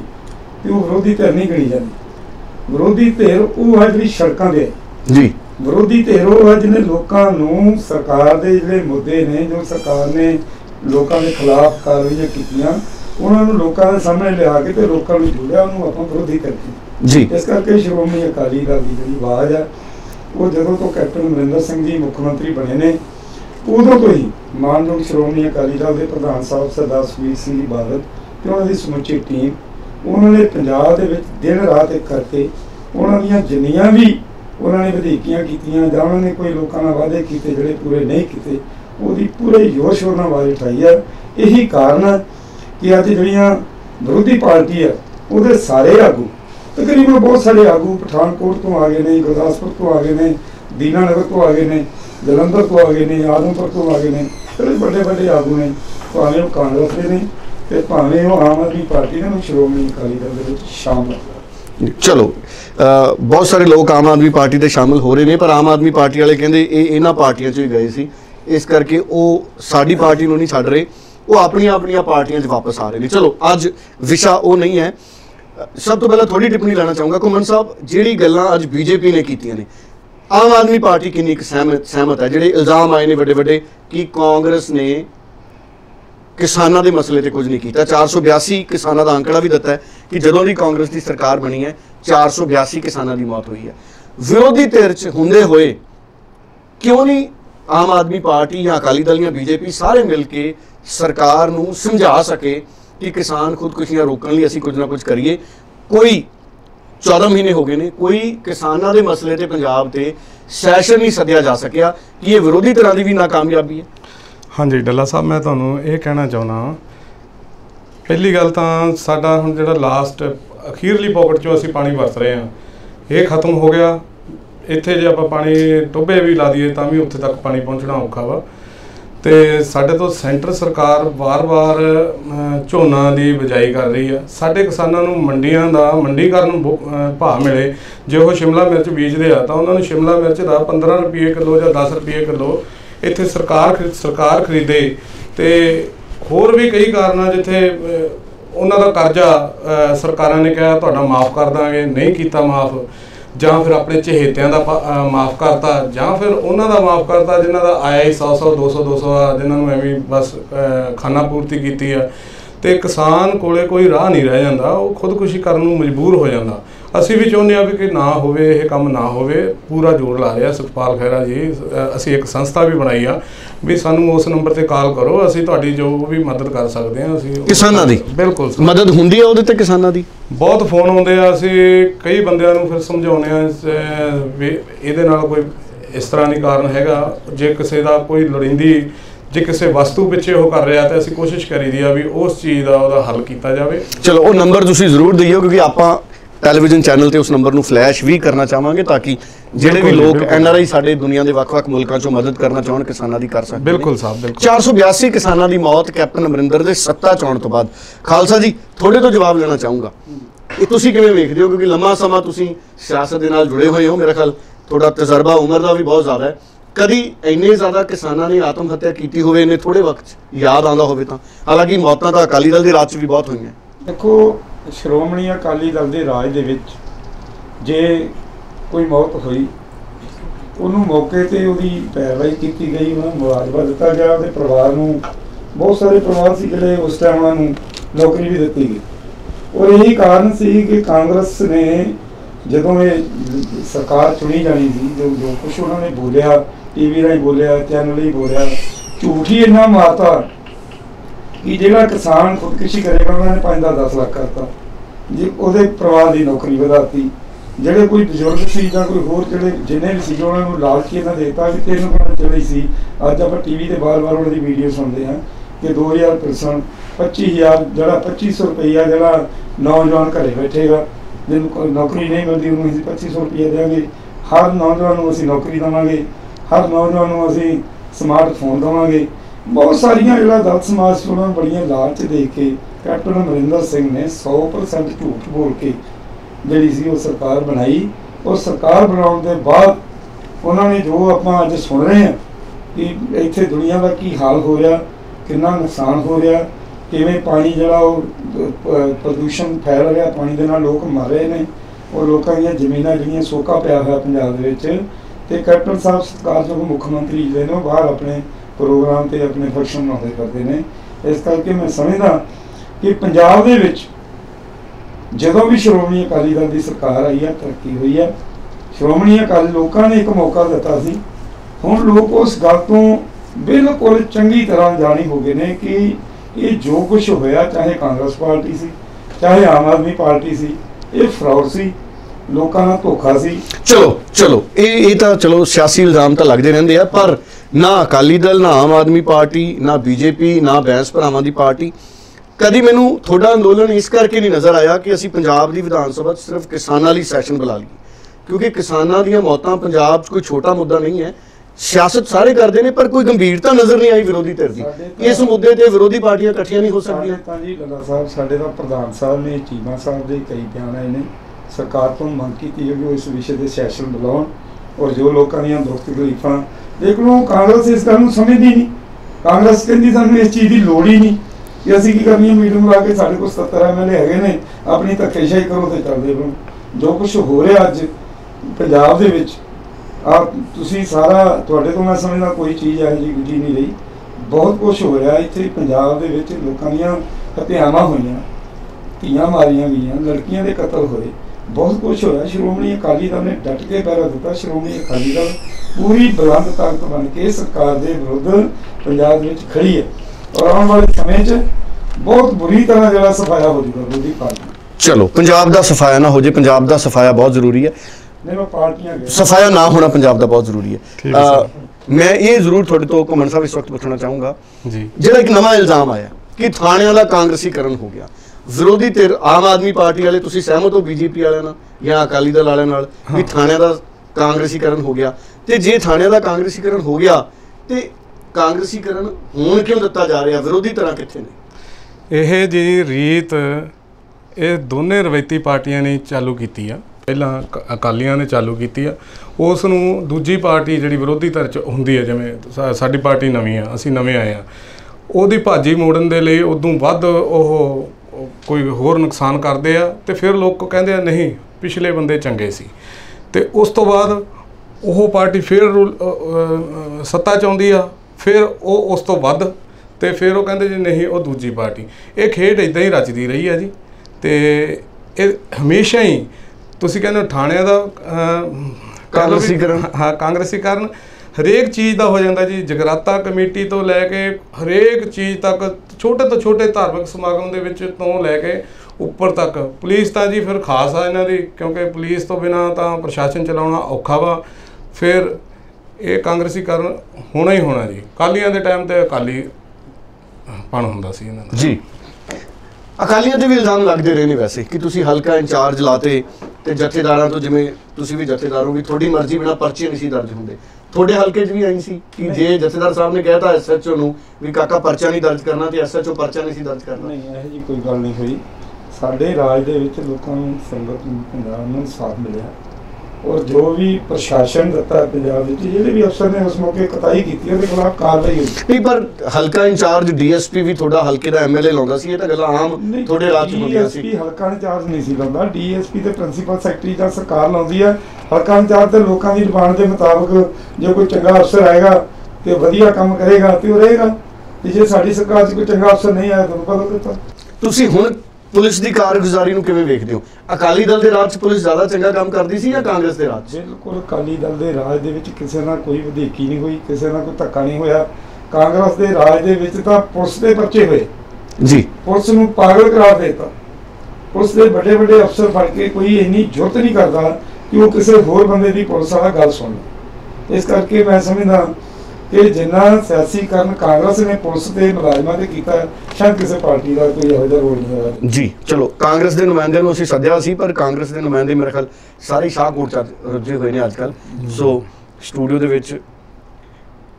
Speaker 4: ਤੇ ਉਹ ਵਿਰੋਧੀ ਧਿਰ ਨਹੀਂ ਗਣੀ ਜਾਂਦੀ। ਵਿਰੋਧੀ ਧਿਰ ਉਹ ਹੈ ਜਿਹੜੀ ਸੜਕਾਂ ਹੈ
Speaker 1: ਜੀ।
Speaker 4: ਵਿਰੋਧੀ ਧਿਰ ਉਹ ਹੈ ਜਿਹਨੇ ਲੋਕਾਂ ਨੂੰ ਸਰਕਾਰ ਦੇ ਜਿਹੜੇ ਮੁੱਦੇ ਨੇ ਜੋ ਸਰਕਾਰ ਨੇ ਲੋਕਾਂ ਦੇ ਖਿਲਾਫ ਕਾਰਵਾਈਆਂ ਕੀਤੀਆਂ ਉਹਨਾਂ ਨੂੰ ਲੋਕਾਂ ਦੇ ਸਾਹਮਣੇ ਲਿਆ ਕੇ ਤੇ ਲੋਕਾਂ ਨੂੰ ਜੋੜਿਆ ਉਹਨੂੰ ਆਪਾਂ ਵਿਰੋਧੀ ਕਰਦੇ
Speaker 1: ਜੀ।
Speaker 4: ਇਸ ਕਰਕੇ ਸ਼੍ਰੋਮਣੀ ਅਕਾਲੀ ਦਲ ਦੀ ਜਿਹੜੀ ਆਵਾਜ਼ ਆ ਉਹ ਜਦੋਂ ਤੋਂ ਕੈਪਟਨ ਅਮਰਿੰਦਰ ਸਿੰਘ ਜੀ ਮੁੱਖ ਮੰਤਰੀ ਬਣੇ ਨੇ ਉਦੋਂ ਤੋਂ ਹੀ ਮਾਨਯੋਗ ਸ਼੍ਰੋਮਣੀ ਅਕਾਲੀ ਦਲ ਦੇ ਪ੍ਰਧਾਨ ਸਾਹਿਬ ਸਰਦਾਰ ਸੁਖਬੀਰ ਸਿੰਘ ਬਾਦਲ ਤੇ ਉਹਨਾਂ ਦੀ ਸਮੁੱਚੀ ਟੀਮ, ਉਹਨਾਂ ਨੇ ਪੰਜਾਬ ਦੇ ਵਿੱਚ ਦਿਨ ਰਾਤ ਇੱਕ ਕਰਕੇ ਉਹਨਾਂ ਦੀਆਂ ਜਿੰਨੀਆਂ ਵੀ ਉਹਨਾਂ ਨੇ ਵਧੀਕੀਆਂ ਕੀਤੀਆਂ ਜਾਂ ਉਹਨਾਂ ਨੇ ਕੋਈ ਲੋਕਾਂ ਨਾਲ ਵਾਅਦੇ ਕੀਤੇ ਜਿਹੜੇ ਪੂਰੇ ਨਹੀਂ ਕੀਤੇ, ਉਹਦੀ ਪੂਰੇ ਜੋਸ਼ ਉਹਨਾਂ ਆਵਾਜ਼ ਉਠਾਈ ਹੈ। ਇਹੀ ਕਾਰਨ ਹੈ ਕਿ ਅੱਜ ਜਿਹੜੀਆਂ ਵਿਰੋਧੀ ਪਾਰਟੀ ਹੈ, ਉਹਦੇ ਸਾਰੇ ਆਗੂ, ਤਕਰੀਬਨ ਬਹੁਤ ਸਾਰੇ ਆਗੂ ਪਠਾਨਕੋਟ ਤੋਂ ਆ ਗਏ ਨੇ, ਗੁਰਦਾਸਪੁਰ ਤੋਂ ਆ ਗਏ ਨੇ ਦੀਨਾਨਗਰ ਤੋਂ ਆ ਗਏ ਨੇ, ਜਲੰਧਰ ਤੋਂ ਆ ਗਏ ਨੇ, ਆਦਮਪੁਰ ਤੋਂ ਆ ਗਏ ਨੇ ਬੜੇ ਵੱਡੇ ਵੱਡੇ ਆਗੂ ਨੇ, ਭਾਵੇਂ ਉਹ ਕਾਂਗਰਸ ਦੇ ਨੇ ਤੇ ਭਾਵੇਂ ਉਹ ਆਮ ਆਦਮੀ ਪਾਰਟੀ ਦੇ ਨੂੰ, ਸ਼੍ਰੋਮਣੀ ਅਕਾਲੀ ਦਲ ਦੇ ਵਿੱਚ ਸ਼ਾਮਲ
Speaker 1: ਚਲੋ ਬਹੁਤ ਸਾਰੇ ਲੋਕ ਆਮ ਆਦਮੀ ਪਾਰਟੀ ਦੇ ਸ਼ਾਮਲ ਹੋ ਰਹੇ ਨੇ, ਪਰ ਆਮ ਆਦਮੀ ਪਾਰਟੀ ਵਾਲੇ ਕਹਿੰਦੇ ਇਹ ਇਹਨਾਂ ਪਾਰਟੀਆਂ 'ਚ ਹੀ ਗਏ ਸੀ। ਇਸ ਕਰਕੇ ਉਹ ਸਾਡੀ ਪਾਰਟੀ ਨੂੰ ਨਹੀਂ ਛੱਡ ਰਹੇ, ਉਹ ਆਪਣੀਆਂ ਆਪਣੀਆਂ ਪਾਰਟੀਆਂ 'ਚ ਵਾਪਸ ਆ ਰਹੇ ਨੇ। ਚਲੋ, ਅੱਜ ਵਿਸ਼ਾ ਉਹ ਨਹੀਂ ਹੈ। ਸਭ ਤੋਂ ਪਹਿਲਾਂ ਥੋੜੀ ਟਿੱਪਣੀ ਲੈਣਾ ਚਾਹੂੰਗਾ। ਕੁਮਨ ਸਾਹਿਬ, ਜਿਹੜੀ ਗੱਲਾਂ ਅੱਜ ਬੀਜੇਪੀ ਨੇ ਕੀਤੀਆਂ ਨੇ ਆਮ ਆਦਮੀ ਪਾਰਟੀ ਕਿੰਨੀ ਕੁ ਸਹਿਮਤ ਸਹਿਮਤ ਹੈ? ਜਿਹੜੇ ਇਲਜ਼ਾਮ ਆਏ ਨੇ ਵੱਡੇ ਵੱਡੇ ਕਿ ਕਾਂਗਰਸ ਨੇ ਕਿਸਾਨਾਂ ਦੇ ਮਸਲੇ ਤੇ ਕੁਝ ਨਹੀਂ ਕੀਤਾ। 482 ਕਿਸਾਨਾਂ ਦਾ ਅੰਕੜਾ ਵੀ ਦਿੱਤਾ ਹੈ ਕਿ ਜਦੋਂ ਦੀ ਕਾਂਗਰਸ ਦੀ ਸਰਕਾਰ ਬਣੀ ਹੈ 482 ਕਿਸਾਨਾਂ ਦੀ ਮੌਤ ਹੋਈ ਹੈ। ਵਿਰੋਧੀ ਧਿਰ 'ਚ ਹੁੰਦੇ ਹੋਏ ਕਿਉਂ ਨਹੀਂ ਆਮ ਆਦਮੀ ਪਾਰਟੀ ਜਾਂ ਅਕਾਲੀ ਦਲ ਜਾਂ ਬੀਜੇਪੀ ਸਾਰੇ ਮਿਲ ਕੇ ਸਰਕਾਰ ਨੂੰ ਸਮਝਾ ਸਕੇ ਕਿ ਕਿਸਾਨ ਖੁਦਕੁਸ਼ੀਆਂ ਰੋਕਣ ਲਈ ਅਸੀਂ ਕੁਝ ਨਾ ਕੁਝ ਕਰੀਏ? ਕੋਈ 14 ਮਹੀਨੇ ਹੋ ਗਏ ਨੇ, ਕੋਈ ਕਿਸਾਨਾਂ ਦੇ ਮਸਲੇ ਤੇ ਪੰਜਾਬ ਤੇ ਸੈਸ਼ਨ ਨਹੀਂ ਸੱਦਿਆ ਜਾ ਸਕਿਆ। ਕਿ ਇਹ ਵਿਰੋਧੀ ਧਿਰਾਂ ਦੀ ਵੀ ਨਾਕਾਮਯਾਬੀ ਹੈ?
Speaker 3: ਹਾਂਜੀ, ਡੱਲਾ ਸਾਹਿਬ, ਮੈਂ ਤੁਹਾਨੂੰ ਇਹ ਕਹਿਣਾ ਚਾਹੁੰਦਾ ਪਹਿਲੀ ਗੱਲ ਤਾਂ ਸਾਡਾ ਹੁਣ ਜਿਹੜਾ ਲਾਸਟ ਅਖੀਰਲੀ ਪਾਕਟ ਚੋਂ ਅਸੀਂ ਪਾਣੀ ਵਰਤ ਰਹੇ ਹਾਂ। ਇਹ ਖਤਮ ਹੋ ਗਿਆ। ਇੱਥੇ ਜੇ ਆਪਾਂ ਪਾਣੀ ਟੋਬੇ ਵੀ ਲਾ ਦਈਏ, ਤਾਂ ਵੀ ਉੱਥੇ ਤੱਕ ਪਾਣੀ ਪਹੁੰਚਣਾ ਔਖਾ ਵਾ। ਤੇ ਸਾਡੇ ਤੋਂ ਸੈਂਟਰ ਸਰਕਾਰ ਵਾਰ-ਵਾਰ ਝੋਨਾ ਦੀ ਬਿਜਾਈ ਕਰ ਰਹੀ ਆ ਸਾਡੇ ਕਿਸਾਨਾਂ ਨੂੰ ਮੰਡੀਆਂ ਦਾ ਮੰਡੀਕਰਨ ਬਹੁ- ਭਾਅ ਮਿਲੇ। ਜੇ ਉਹ ਸ਼ਿਮਲਾ ਮਿਰਚ ਬੀਜਦੇ ਆ, ਤਾਂ ਉਹਨਾਂ ਨੂੰ ਸ਼ਿਮਲਾ ਮਿਰਚ ਦਾ 15 ਰੁਪਏ ਕਿਲੋ ਜਾਂ 10 ਰੁਪਏ ਕਿਲੋ ਇੱਥੇ ਸਰਕਾਰ ਖਰੀ- ਸਰਕਾਰ ਖਰੀਦੇ। ਤੇ ਹੋਰ ਵੀ ਕਈ ਕਾਰਨਾਂ ਜਿੱਥੇ ਉਹਨਾਂ ਦਾ ਕਰਜ਼ਾ ਸਰਕਾਰਾਂ ਨੇ ਕਿਹਾ, ਤੁਹਾਡਾ ਮਾਫ ਕਰ ਦਾਂਗੇ, ਨਹੀਂ ਕੀਤਾ ਮਾਫ। ਜਾਂ ਫਿਰ ਆਪਣੇ ਚਹੇਤਿਆਂ ਦਾ ਮਾਫ ਕਰਤਾ ਜਾਂ ਫਿਰ ਉਹਨਾਂ ਦਾ ਮਾਫ ਕਰਤਾ ਜਿਨ੍ਹਾਂ ਦਾ ਆਇਆ ਹੀ 100 100 200 200 ਆ ਜਿਨ੍ਹਾਂ ਨੂੰ ਐਵੇਂ ਬਸ ਅਹ, ਪੂਰਤੀ ਕੀਤੀ ਆ। ਤੇ ਕਿਸਾਨ ਕੋਲੇ ਕੋਈ ਰਾਹ ਨਹੀਂ ਰਹਿ ਜਾਂਦਾ ਉਹ ਖੁਦਕੁਸ਼ੀ ਕਰਨ ਨੂੰ ਮਜਬੂਰ ਹੋ ਜਾਂਦਾ। ਅਸੀਂ ਵੀ ਚਾਹੁੰਦੇ ਆ ਵੀ ਕਿ ਨਾ ਹੋਵੇ ਇਹ ਕੰਮ ਨਾ ਹੋਵੇ। ਪੂਰਾ ਜ਼ੋਰ ਲਾ ਰਿਹਾ ਸੁਖਪਾਲ ਖਹਿਰਾ ਜੀ। ਅਸੀਂ ਇੱਕ ਸੰਸਥਾ ਵੀ ਬਣਾਈ ਆ ਵੀ ਸਾਨੂੰ ਉਸ ਨੰਬਰ ਤੇ ਕਾਲ ਕਰੋ। ਅਸੀਂ ਤੁਹਾਡੀ ਜੋ ਵੀ ਮਦਦ ਕਰ ਸਕਦੇ ਹਾਂ ਅਸੀਂ
Speaker 1: ਕਿਸਾਨਾਂ ਦੀ?
Speaker 3: ਬਿਲਕੁਲ।
Speaker 1: ਮਦਦ ਹੁੰਦੀ ਹੈ ਉਹਦੇ ਤੇ ਕਿਸਾਨਾਂ ਦੀ?
Speaker 3: ਬਹੁਤ ਫੋਨ ਆਉਂਦੇ ਆ। ਅਸੀਂ ਕਈ ਬੰਦਿਆਂ ਨੂੰ ਫਿਰ ਸਮਝਾਉਂਦੇ ਆ ਵੀ ਇਹਦੇ ਨਾਲ ਕੋਈ ਇਸ ਤਰ੍ਹਾਂ ਨਹੀਂ ਕਾਰਨ ਹੈਗਾ। ਜੇ ਕਿਸੇ ਦਾ ਕੋਈ ਲੋੜੀਂਦੀ ਜੇ ਕਿਸੇ ਵਸਤੂ ਪਿੱਛੇ ਉਹ ਕਰ ਰਿਹਾ ਤੇ ਅਸੀਂ ਕੋਸ਼ਿਸ਼ ਕਰੀਦੀ ਆ ਵੀ ਉਸ ਚੀਜ਼ ਦਾ ਉਹਦਾ ਹੱਲ ਕੀਤਾ ਜਾਵੇ।
Speaker 1: ਚਲੋ ਉਹ ਨੰਬਰ ਤੁਸੀਂ ਜ਼ਰੂਰ ਦਈਓ ਕਿਉਂਕਿ ਆਪਾਂ ਟੈਲੀਵਿਜ਼ਨ ਚੈਨਲ ਤੇ ਉਸ ਨੰਬਰ ਨੂੰ ਫਲੈਸ਼ ਵੀ ਕਰਨਾ ਚਾਹਾਂਗੇ ਤਾਂ ਕਿ ਜਿਹੜੇ ਵੀ ਲੋਕ। ਐਨ ਆਰ ਆਈ ਸਾਡੇ ਦੁਨੀਆ ਦੇ ਵੱਖ-ਵੱਖ ਮੁਲਕਾਂ ਚੋਂ ਮਦਦ ਕਰਨਾ ਚਾਹਣ ਕਿਸਾਨਾਂ ਦੀ ਕਰ ਸਕਦੇ।
Speaker 3: ਬਿਲਕੁਲ ਸਾਹਿਬ ਬਿਲਕੁਲ।
Speaker 1: 482 ਕਿਸਾਨਾਂ ਦੀ ਮੌਤ ਕੈਪਟਨ ਅਮਰਿੰਦਰ ਦੇ ਸੱਤਾ ਚੋਣ ਤੋਂ ਬਾਅਦ। ਖਾਲਸਾ ਜੀ ਤੁਹਾਡੇ ਤੋਂ ਜਵਾਬ ਲੈਣਾ ਚਾਹੂੰਗਾ। ਇਹ ਤੁਸੀਂ ਕਿਵੇਂ ਵੇਖਦੇ ਹੋ? ਕਿਉਂਕਿ ਲੰਮਾ ਸਮਾਂ ਤੁਸੀਂ ਸਿਆਸਤ ਦੇ ਨਾਲ ਜੁੜੇ ਹੋਏ ਹੋ ਮੇਰੇ ਖਿਆਲ ਤੁਹਾਡਾ ਤਜਰਬਾ ਉਮਰ ਦਾ ਵੀ ਬਹੁਤ ਜ਼ਿਆਦਾ ਹੈ। ਕਦੀ ਇੰਨੇ ਜ਼ਿਆਦਾ ਕਿਸਾਨਾਂ ਨੇ ਆਤਮ ਹੱਤਿਆ ਕੀਤੀ ਹੋਵੇ ਇੰਨੇ ਥੋੜੇ ਵਕਤ ਯਾਦ ਆਉਂਦਾ ਹੋਵੇ ਤਾਂ। ਹਾਲਾਂਕਿ ਮੌਤਾਂ ਤਾਂ ਅਕਾਲੀ ਦਲ ਦੇ ਰਾਜ 'ਚ ਵੀ ਬਹੁਤ ਹੋਈਆਂ।
Speaker 4: ਦੇਖੋ ਸ਼੍ਰੋਮਣੀ ਅਕਾਲੀ ਦਲ ਦੇ ਰਾਜ ਦੇ ਵਿੱਚ ਜੇ ਕੋਈ ਮੌਤ ਹੋਈ, ਉਹਨੂੰ ਮੌਕੇ ਤੇ ਉਹਦੀ ਪੈਰਵਾਈ ਕੀਤੀ ਗਈ, ਉਹਨਾਂ ਨੂੰ ਮੁਆਵਜ਼ਾ ਦਿੱਤਾ ਗਿਆ ਉਹਦੇ ਪਰਿਵਾਰ ਨੂੰ, ਬਹੁਤ ਸਾਰੇ ਪਰਿਵਾਰ ਸੀ ਜਿਹੜੇ ਉਸ ਟਾਈਮ ਉਹਨਾਂ ਨੂੰ ਨੌਕਰੀ ਵੀ ਦਿੱਤੀ ਗਈ। ਔਰ ਇਹੀ ਕਾਰਨ ਸੀ ਕਿ ਕਾਂਗਰਸ ਨੇ ਜਦੋਂ ਇਹ ਸਰਕਾਰ ਚੁਣੀ ਜਾਣੀ ਸੀ, ਜੋ ਜੋ ਕੁਝ ਉਹਨਾਂ ਨੇ ਬੋਲਿਆ ਟੀਵੀ ਰਾਹੀਂ ਬੋਲਿਆ ਚੈਨਲ ਹੀ ਬੋਲਿਆ, ਝੂਠ ਹੀ ਇੰਨਾ ਮਾਰਤਾ ਕਿ ਜਿਹੜਾ ਕਿਸਾਨ ਖੁਦਕੁਸ਼ੀ ਕਰੇਗਾ, ਉਹਨਾਂ ਨੇ 5 ਦਾ 10 ਲੱਖ ਕਰਤਾ। ਜੇ ਉਹਦੇ ਪਰਿਵਾਰ ਦੀ ਨੌਕਰੀ ਵਧਾਤੀ, ਜਿਹੜੇ ਕੋਈ ਬਜ਼ੁਰਗ ਸੀ ਜਾਂ ਕੋਈ ਹੋਰ ਜਿਹੜੇ ਜਿੰਨੇ ਵੀ ਸੀ ਉਹਨਾਂ ਨੂੰ ਲਾਲਚੀ ਇਹਨਾਂ ਦੇ ਦਿੱਤਾ ਕਿ ਤੈਨੂੰ ਕੋਲ ਚੜੀ ਸੀ। ਅੱਜ ਆਪਾਂ ਟੀਵੀ ਤੇ ਬਾਰ-ਬਾਰ ਉਹਨਾਂ ਦੀ ਵੀਡੀਓ ਸੁਣਦੇ ਹਾਂ ਕਿ 2000 ਪਰਸਨ 25000 ਜਿਹੜਾ 2500 ਰੁਪਈਆ ਜਿਹੜਾ ਨੌਜਵਾਨ ਘਰੇ ਬੈਠੇਗਾ, ਜਿਹਨੂੰ ਕੋਈ ਨੌਕਰੀ ਨਹੀਂ ਮਿਲਦੀ, ਉਹਨੂੰ ਅਸੀਂ 2500 ਰੁਪਈਆ ਦੇਵਾਂਗੇ ਹਰ ਨੌਜਵਾਨ ਨੂੰ ਅਸੀਂ ਨੌਕਰੀ ਦੇਵਾਂਗੇ, ਹਰ ਨੌਜਵਾਨ ਨੂੰ ਅਸੀਂ ਸਮਾਰਟਫੋਨ ਦੇਵਾਂਗੇ। ਬਹੁਤ ਸਾਰੀਆਂ ਜਿਹੜਾ ਦਲ ਸਮਾਜ ਚ ਉਹਨਾਂ ਨੂੰ ਬੜੀਆਂ ਲਾਲਚ ਦੇ ਕੇ ਕੈਪਟਨ ਅਮਰਿੰਦਰ ਸਿੰਘ ਨੇ 100% ਝੂਠ ਬੋਲ ਕੇ ਜਿਹੜੀ ਸੀ ਉਹ ਸਰਕਾਰ ਬਣਾਈ। ਉਹ ਸਰਕਾਰ ਬਣਾਉਣ ਦੇ ਬਾਅਦ ਉਹਨਾਂ ਨੇ ਜੋ ਆਪਾਂ ਅੱਜ ਸੁਣ ਰਹੇ ਹਾਂ ਕਿ ਇੱਥੇ ਦੁਨੀਆ ਦਾ ਕੀ ਹਾਲ ਹੋ ਰਿਹਾ, ਕਿੰਨਾ ਨੁਕਸਾਨ ਹੋ ਰਿਹਾ, ਕਿਵੇਂ ਪਾਣੀ ਜਿਹੜਾ ਉਹ ਪ੍ਰਦੂਸ਼ਣ ਫੈਲ ਰਿਹਾ, ਪਾਣੀ ਦੇ ਨਾਲ ਲੋਕ ਮਰ ਰਹੇ ਨੇ, ਉਹ ਲੋਕਾਂ ਦੀਆਂ ਜ਼ਮੀਨਾਂ ਜਿਹੜੀਆਂ ਸੋਕਾ ਪਿਆ ਹੋਇਆ ਪੰਜਾਬ ਦੇ ਵਿੱਚ ਤੇ ਕੈਪਟਨ ਸਾਹਿਬ ਸਤਿਕਾਰਯੋਗ ਮੁੱਖ ਮੰਤਰੀ ਜਿਹੜੇ ਨੇ ਉਹ ਬਾਹਰ ਆਪਣੇ ਪ੍ਰੋਗਰਾਮ ਤੇ ਆਪਣੇ ਫੰਕਸ਼ਨ ਮਨਾਉਂਦੇ ਕਰਦੇ ਨੇ। ਇਸ ਕਰਕੇ ਮੈਂ ਸਮਝਦਾ ਕਿ ਪੰਜਾਬ ਦੇ ਵਿੱਚ ਜਦੋਂ ਵੀ ਸ਼੍ਰੋਮਣੀ ਅਕਾਲੀ ਦਲ ਦੀ ਸਰਕਾਰ ਆਈ ਹੈ, ਤਰੱਕੀ ਹੋਈ ਹੈ। ਸ਼੍ਰੋਮਣੀ ਅਕਾਲੀ ਲੋਕਾਂ ਨੇ ਇੱਕ ਮੌਕਾ ਦਿੱਤਾ ਸੀ। ਹੁਣ ਲੋਕ ਉਸ ਗੱਲ ਤੋਂ ਬਿਲਕੁਲ ਚੰਗੀ ਤਰ੍ਹਾਂ ਜਾਣੀ ਹੋ ਗਏ ਨੇ ਕਿ ਇਹ ਜੋ ਕੁਝ ਹੋਇਆ, ਚਾਹੇ ਕਾਂਗਰਸ ਪਾਰਟੀ ਸੀ, ਚਾਹੇ ਆਮ ਆਦਮੀ ਪਾਰਟੀ ਸੀ, ਇਹ ਫਰਾਡ ਸੀ। ਲੋਕਾਂ ਦਾ ਧੋਖਾ ਸੀ।
Speaker 1: ਚਲੋ ਚਲੋ, ਇਹ ਇਹ ਤਾਂ ਚਲੋ ਸਿਆਸੀ ਇਲਜ਼ਾਮ ਤਾਂ ਲੱਗਦੇ ਰਹਿੰਦੇ ਆ, ਪਰ ਨਾ ਅਕਾਲੀ ਦਲ ਨਾ ਆਮ ਆਦਮੀ ਪਾਰਟੀ ਨਾ ਬੀਜੇਪੀ ਨਾ ਬੈਂਸ ਭਰਾਵਾਂ ਦੀ ਪਾਰਟੀ। ਕਦੀ ਮੈਨੂੰ ਤੁਹਾਡਾ ਅੰਦੋਲਨ ਇਸ ਕਰਕੇ ਨਹੀਂ ਨਜ਼ਰ ਆਇਆ ਕਿ ਅਸੀਂ ਪੰਜਾਬ ਦੀ ਵਿਧਾਨ ਸਭਾ 'ਚ ਸਿਰਫ ਕਿਸਾਨਾਂ ਲਈ ਸੈਸ਼ਨ ਬੁਲਾ ਲਈਏ। ਕਿਉਂਕਿ ਕਿਸਾਨਾਂ ਦੀਆਂ ਮੌਤਾਂ ਪੰਜਾਬ 'ਚ ਕੋਈ ਛੋਟਾ ਮੁੱਦਾ ਨਹੀਂ ਹੈ। ਸਿਆਸਤ ਸਾਰੇ ਕਰਦੇ ਨੇ ਪਰ ਕੋਈ ਗੰਭੀਰਤਾ ਨਜ਼ਰ ਨਹੀਂ ਆਈ ਵਿਰੋਧੀ ਧਿਰ ਦੀ। ਇਸ ਮੁੱਦੇ ਤੇ ਵਿਰੋਧੀ ਪਾਰਟੀਆਂ ਇਕੱਠੀਆਂ ਨਹੀਂ ਹੋ ਸਕਦੀਆਂ।
Speaker 4: ਤਾਂ ਜੀ ਲੱਲਾ ਸਾਹਿਬ ਸਾਡੇ ਦਾ ਪ੍ਰਧਾਨ ਸਾਹਿਬ ਨੇ ਚੀਮਾ ਸਾਹਿਬ ਦੇ ਕਈ ਬਿਆਨ ਆਏ ਨੇ। ਸਰਕਾਰ ਤੋਂ ਮੰਗ ਕੀਤੀ ਹੈ ਕਿ ਉਹ ਇਸ ਵਿਸ਼ੇ ਦੇ ਸੈਸ਼ਨ ਬੁਲਾਉਣ ਔਰ ਜੋ ਲੋਕਾਂ ਦੀਆਂ ਦੁੱਖ ਤਕਲੀਫਾਂ ਦੇਖ ਲਓ, ਕਾਂਗਰਸ ਇਸ ਗੱਲ ਨੂੰ ਸਮਝਦੀ ਨਹੀਂ। ਕਾਂਗਰਸ ਕਹਿੰਦੀ ਸਾਨੂੰ ਇਸ ਚੀਜ਼ ਦੀ ਲੋੜ ਹੀ ਨਹੀਂ ਕਿ ਅਸੀਂ ਕੀ ਕਰਨੀ ਹੈ, ਮੀਟਿੰਗ ਲਾ ਕੇ ਸਾਡੇ ਕੋਲ 70 ਐਮਐਲਏ ਹੈਗੇ ਨੇ, ਆਪਣੀ ਧੱਕੇਸ਼ਾਹੀ ਕਰੋ ਤੇ ਚੱਲਦੇ ਰਹੋ। ਜੋ ਕੁਝ ਹੋ ਰਿਹਾ ਅੱਜ ਪੰਜਾਬ ਦੇ ਵਿੱਚ ਆ ਤੁਸੀਂ ਸਾਰਾ, ਤੁਹਾਡੇ ਤੋਂ ਮੈਂ ਸਮਝਦਾ ਕੋਈ ਚੀਜ਼ ਇਹੋ ਜਿਹੀ ਗੁੱਜੀ ਨਹੀਂ ਰਹੀ। ਬਹੁਤ ਕੁਝ ਹੋ ਰਿਹਾ ਇੱਥੇ ਪੰਜਾਬ ਦੇ ਵਿੱਚ, ਲੋਕਾਂ ਦੀਆਂ ਹਤਿਆਵਾਂ ਹੋਈਆਂ, ਧੀਆਂ ਮਾਰੀਆਂ ਗਈਆਂ, ਲੜਕੀਆਂ ਦੇ ਕਤਲ ਹੋਏ। ਬਹੁਤ ਕੁਝ ਹੋਇਆ। ਸ਼੍ਰੋਮਣੀ ਅਕਾਲੀ ਦਲ ਨੇ ਡਟ ਕੇ ਪਹਿਰਾ ਦਿੱਤਾ। ਸ਼੍ਰੋਮਣੀ ਅਕਾਲੀ ਦਲ ਪੂਰੀ ਬੁਲੰਦ ਤਾਕਤ ਬਣ ਕੇ ਸਰਕਾਰ ਦੇ ਵਿਰੁੱਧ ਪੰਜਾਬ ਵਿੱਚ ਖੜੀ ਹੈ। ਔਰ ਆਉਣ ਵਾਲੇ ਸਮੇਂ 'ਚ ਬਹੁਤ ਬੁਰੀ ਤਰ੍ਹਾਂ ਜਿਹੜਾ ਸਫਾਇਆ ਹੋ ਜੂਗਾ ਵਿਰੋਧੀ ਪਾਰਟੀ
Speaker 1: ਚਲੋ ਪੰਜਾਬ ਦਾ ਸਫਾਇਆ ਨਾ ਹੋ ਜੇ ਪੰਜਾਬ ਦਾ ਸਫਾਇਆ ਬਹੁਤ ਜ਼ਰੂਰੀ ਹੈ।
Speaker 4: ਨਹੀਂ ਮੈਂ ਪਾਰਟੀਆਂ ਗਏ।
Speaker 1: ਸਫਾਇਆ ਨਾ ਹੋਣਾ ਪੰਜਾਬ ਦਾ ਬਹੁਤ ਜ਼ਰੂਰੀ ਹੈ। ਮੈਂ ਇਹ ਜ਼ਰੂਰ ਤੁਹਾਡੇ ਤੋਂ ਘੁੰਮਣ ਸਾਹਿਬ ਇਸ ਵਕਤ ਪੁੱਛਣਾ ਚਾਹੂੰਗਾ।
Speaker 3: ਜੀ।
Speaker 1: ਜਿਹੜਾ ਇੱਕ ਨਵਾਂ ਇਲਜ਼ਾਮ ਆਇਆ ਕਿ ਥਾਣਿਆਂ ਦਾ ਕਾਂਗਰਸੀਕਰਨ ਹੋ ਗਿਆ। ਵਿਰੋਧੀ ਧਿਰ ਆਮ ਆਦਮੀ ਪਾਰਟੀ ਵਾਲੇ ਤੁਸੀਂ ਸਹਿਮਤ ਹੋ ਬੀਜੇਪੀ ਵਾਲਿਆਂ ਨਾਲ ਜਾਂ ਅਕਾਲੀ ਦਲ ਵਾਲਿਆਂ ਨਾਲ ਵੀ ਥਾਣਿਆਂ ਦਾ ਕਾਂਗਰਸੀਕਰਨ ਹੋ ਗਿਆ? ਤੇ ਜੇ ਥਾਣਿਆਂ ਦਾ ਕਾਂਗਰਸੀਕਰਨ ਹੋ ਗਿਆ ਤੇ ਕਾਂਗਰਸੀਕਰਨ ਹੋਣ ਕਿਉਂ ਦਿੱਤਾ ਜਾ ਰਿਹਾ? ਵਿਰੋਧੀ ਧਿਰਾਂ ਕਿੱਥੇ ਨੇ?
Speaker 3: ਇਹ ਜੀ ਰੀਤ ਇਹ ਦੋਨੇ ਰਵਾਇਤੀ ਪਾਰਟੀਆਂ ਨੇ ਚਾਲੂ ਕੀਤੀ ਆ। ਪਹਿਲਾਂ ਅਕ- ਅਕਾਲੀਆਂ ਨੇ ਚਾਲੂ ਕੀਤੀ ਆ। ਉਸ ਨੂੰ ਦੂਜੀ ਪਾਰਟੀ ਜਿਹੜੀ ਵਿਰੋਧੀ ਧਿਰ ਚ ਹੁੰਦੀ ਹੈ ਜਿਵੇਂ ਸਾਡੀ ਪਾਰਟੀ ਨਵੀਂ ਆ ਅਸੀਂ ਨਵੇਂ ਆਏ ਆ। ਉਹਦੀ ਭਾਜੀ ਮੋੜਨ ਦੇ ਲਈ ਉਦੋਂ ਵੱਧ ਉਹ ਕੋਈ ਹੋਰ ਨੁਕਸਾਨ ਕਰਦੇ ਆ ਤੇ ਫਿਰ ਲੋਕ ਕਹਿੰਦੇ ਆ ਨਹੀਂ ਪਿਛਲੇ ਬੰਦੇ ਚੰਗੇ ਸੀ। ਤੇ ਉਸ ਤੋਂ ਬਾਅਦ ਉਹ ਪਾਰਟੀ ਫਿਰ ਸੱਤਾ ਚ ਆਉਂਦੀ ਆ ਫਿਰ ਉਹ ਉਸ ਤੋਂ ਵੱਧ ਤੇ ਫਿਰ ਉਹ ਕਹਿੰਦੇ ਜੀ ਨਹੀਂ ਉਹ ਦੂਜੀ ਪਾਰਟੀ। ਇਹ ਖੇਡ ਇਦਾਂ ਹੀ ਰਚਦੀ ਰਹੀ ਆ ਜੀ। ਤੇ ਇਹ ਹਮੇਸ਼ਾ ਹੀ ਤੁਸੀਂ ਕਹਿੰਦੇ ਥਾਣਿਆਂ ਦਾ
Speaker 1: ਕਾਂਗਰਸੀਕਰਨ।
Speaker 3: ਹਾਂ ਕਾਂਗਰਸੀਕਰਨ ਹਰੇਕ ਚੀਜ਼ ਦਾ ਹੋ ਜਾਂਦਾ ਜੀ, ਜਗਰਾਤਾ ਕਮੇਟੀ ਤੋਂ ਲੈ ਕੇ ਹਰੇਕ ਚੀਜ਼ ਤੱਕ, ਛੋਟੇ ਤੋਂ ਛੋਟੇ ਧਾਰਮਿਕ ਸਮਾਗਮ ਦੇ ਵਿੱਚ ਤੋਂ ਲੈ ਕੇ ਉੱਪਰ ਤੱਕ। ਪੁਲਿਸ ਤਾਂ ਜੀ ਫਿਰ ਖਾਸ ਆ ਇਹਨਾਂ ਦੀ, ਕਿਉਂਕਿ ਪੁਲਿਸ ਤੋਂ ਬਿਨਾ ਤਾਂ ਪ੍ਰਸ਼ਾਸਨ ਚਲਾਉਣਾ ਔਖਾ ਵਾ। ਫਿਰ ਇਹ ਕਾਂਗਰਸੀਕਰਨ ਹੋਣਾ ਹੀ ਹੋਣਾ ਜੀ। ਅਕਾਲੀਆਂ ਦੇ ਟਾਈਮ ਤੇ ਅਕਾਲੀ ਪਣ ਹੁੰਦਾ ਸੀ ਇਹਨਾਂ ਦਾ।
Speaker 1: ਜੀ। ਅਕਾਲੀਆਂ ਤੇ ਵੀ ਇਲਜ਼ਾਮ ਲੱਗਦੇ ਰਹੇ ਨੇ ਵੈਸੇ, ਕਿ ਤੁਸੀਂ ਹਲਕਾ ਇੰਚਾਰਜ ਲਾਤੇ ਤੇ ਜਥੇਦਾਰਾਂ ਤੋਂ ਜਿਵੇਂ ਤੁਸੀਂ ਵੀ ਜਥੇਦਾਰ ਹੋ ਵੀ ਤੁਹਾਡੀ ਮਰਜ਼ੀ ਬਿਨਾ ਪਰਚੇ ਨਹੀਂ ਸੀ ਦਰਜ ਹੁੰਦੇ। ਤੁਹਾਡੇ ਹਲਕੇ 'ਚ ਵੀ ਆਈ ਸੀ ਕਿ ਜੇ ਜਥੇਦਾਰ ਸਾਹਿਬ ਨੇ ਕਹਿਤਾ ਐਸਐਚਓ ਨੂੰ ਵੀ ਕਾਕਾ ਪਰਚਾ ਨਹੀਂ ਦਰਜ ਕਰਨਾ ਤੇ ਐਸਐਚਓ ਪਰਚਾ ਨਹੀਂ ਸੀ ਦਰਜ ਕਰਨਾ।
Speaker 4: ਨਹੀਂ ਇਹੋ ਜੀ ਕੋਈ ਗੱਲ ਨਹੀਂ ਹੋਈ। ਸਾਡੇ ਰਾਜ ਦੇ ਵਿੱਚ ਲੋਕਾਂ ਨੂੰ ਸੰਗਤ ਨੂੰ ਪੰਜਾਬ ਨੂੰ ਸਾਥ ਮਿਲਿਆ। ਔਰ ਜੋ ਵੀ ਪ੍ਰਸ਼ਾਸਨ ਦਿੱਤਾ ਪੰਜਾਬ ਵਿੱਚ ਜਿਹੜੇ ਵੀ ਅਫਸਰ ਨੇ ਉਸ ਮੌਕੇ ਕਤਾਈ ਕੀਤੀ ਉਹਦੇ ਖਿਲਾਫ ਕਾਰਵਾਈ ਹੋਈ।
Speaker 1: ਨਹੀਂ ਪਰ ਹਲਕਾ ਇੰਚਾਰਜ ਡੀਐਸਪੀ ਵੀ ਤੁਹਾਡਾ ਹਲਕੇ ਦਾ ਐਮਐਲਏ ਲਾਉਂਦਾ ਸੀ ਇਹ ਤਾਂ ਗੱਲਾਂ ਆਮ ਤੁਹਾਡੇ ਰਾਜ 'ਚ ਹੁੰਦੀਆਂ ਸੀ।
Speaker 4: ਹਲਕਾ ਇੰਚਾਰਜ ਨਹੀਂ ਸੀ ਲਾਉਂਦਾ ਡੀਐਸਪੀ ਤੇ ਪ੍ਰਿੰਸੀਪਲ ਸੈਕਟਰੀ ਜਾਂ ਸਰਕਾਰ ਲਾਉਂਦੀ ਹੈ। ਹਲਕਾ ਇੰਚਾਰਜ ਤੇ ਲੋਕਾਂ ਦੀ ਡਿਮਾਂਡ ਦੇ ਮੁਤਾਬਕ ਜੇ ਕੋਈ ਚੰਗਾ ਅਫਸਰ ਆਏਗਾ ਤੇ ਵਧੀਆ ਕੰਮ ਕਰੇਗਾ ਤੇ ਉਹ ਰਹੇਗਾ। ਤੇ ਜੇ ਸਾਡੀ ਸਰਕਾਰ 'ਚ ਕੋਈ ਚੰਗਾ ਅਫਸਰ ਨਹੀਂ ਆਇਆ ਤਾਂ ਉਹਨੂੰ ਬਦਲ ਦਿੱਤਾ
Speaker 1: ਤੁਸੀਂ ਹੁਣ ਪੁਲਿਸ ਦੀ ਕਾਰਗੁਜ਼ਾਰੀ ਨੂੰ ਕਿਵੇਂ ਵੇਖਦੇ ਹੋ? ਅਕਾਲੀ ਦਲ ਦੇ ਰਾਜ 'ਚ ਪੁਲਿਸ ਜ਼ਿਆਦਾ ਚੰਗਾ ਕੰਮ ਕਰਦੀ ਸੀ ਜਾਂ ਕਾਂਗਰਸ ਦੇ ਰਾਜ 'ਚ?
Speaker 4: ਬਿਲਕੁਲ ਅਕਾਲੀ ਦਲ ਦੇ ਰਾਜ ਦੇ ਵਿੱਚ ਕਿਸੇ ਨਾਲ ਕੋਈ ਵਧੀਕੀ ਨਹੀਂ ਹੋਈ ਕਿਸੇ ਨਾਲ ਕੋਈ ਧੱਕਾ ਨਹੀਂ ਹੋਇਆ। ਕਾਂਗਰਸ ਦੇ ਰਾਜ ਦੇ ਵਿੱਚ ਤਾਂ ਪੁਲਿਸ ਦੇ ਪਰਚੇ ਹੋਏ।
Speaker 1: ਜੀ।
Speaker 4: ਪੁਲਿਸ ਨੂੰ ਪਾਗਲ ਕਰਾਰ ਦਿੱਤਾ। ਪੁਲਿਸ ਦੇ ਵੱਡੇ ਵੱਡੇ ਅਫਸਰ ਫੜ ਕੇ ਕੋਈ ਇੰਨੀ ਜੁਰਤ ਨਹੀਂ ਕਰਦਾ ਕਿ ਉਹ ਕਿਸੇ ਹੋਰ ਬੰਦੇ ਦੀ ਪੁਲਿਸ ਵਾਲਾ ਗੱਲ ਸੁਣ। ਇਸ ਕਰਕੇ ਮੈਂ ਸਮਝਦਾ ਇਹ ਜਿੰਨਾ ਸਿਆਸੀਕਰਨ ਕਾਂਗਰਸ ਨੇ ਪੁਲਿਸ ਤੇ ਮੁਲਾਜ਼ਮਾਂ ਤੇ ਕੀਤਾ, ਸ਼ਾਇਦ ਕਿਸੇ ਪਾਰਟੀ ਦਾ ਕੋਈ ਇਹੋ ਜਿਹਾ ਰੋਲ ਨਹੀਂ ਹੋਇਆ।
Speaker 1: ਜੀ, ਚਲੋ, ਕਾਂਗਰਸ ਦੇ ਨੁਮਾਇੰਦਿਆਂ ਨੂੰ ਅਸੀਂ ਸੱਦਿਆ ਸੀ, ਪਰ ਕਾਂਗਰਸ ਦੇ ਨੁਮਾਇੰਦੇ ਮੇਰੇ ਖਿਆਲ ਸਾਰੇ ਸ਼ਾਹਕੋਟ ਚ ਰੁੱਝੇ ਹੋਏ ਨੇ ਅੱਜਕੱਲ ਸੋ ਸਟੂਡੀਓ ਦੇ ਵਿੱਚ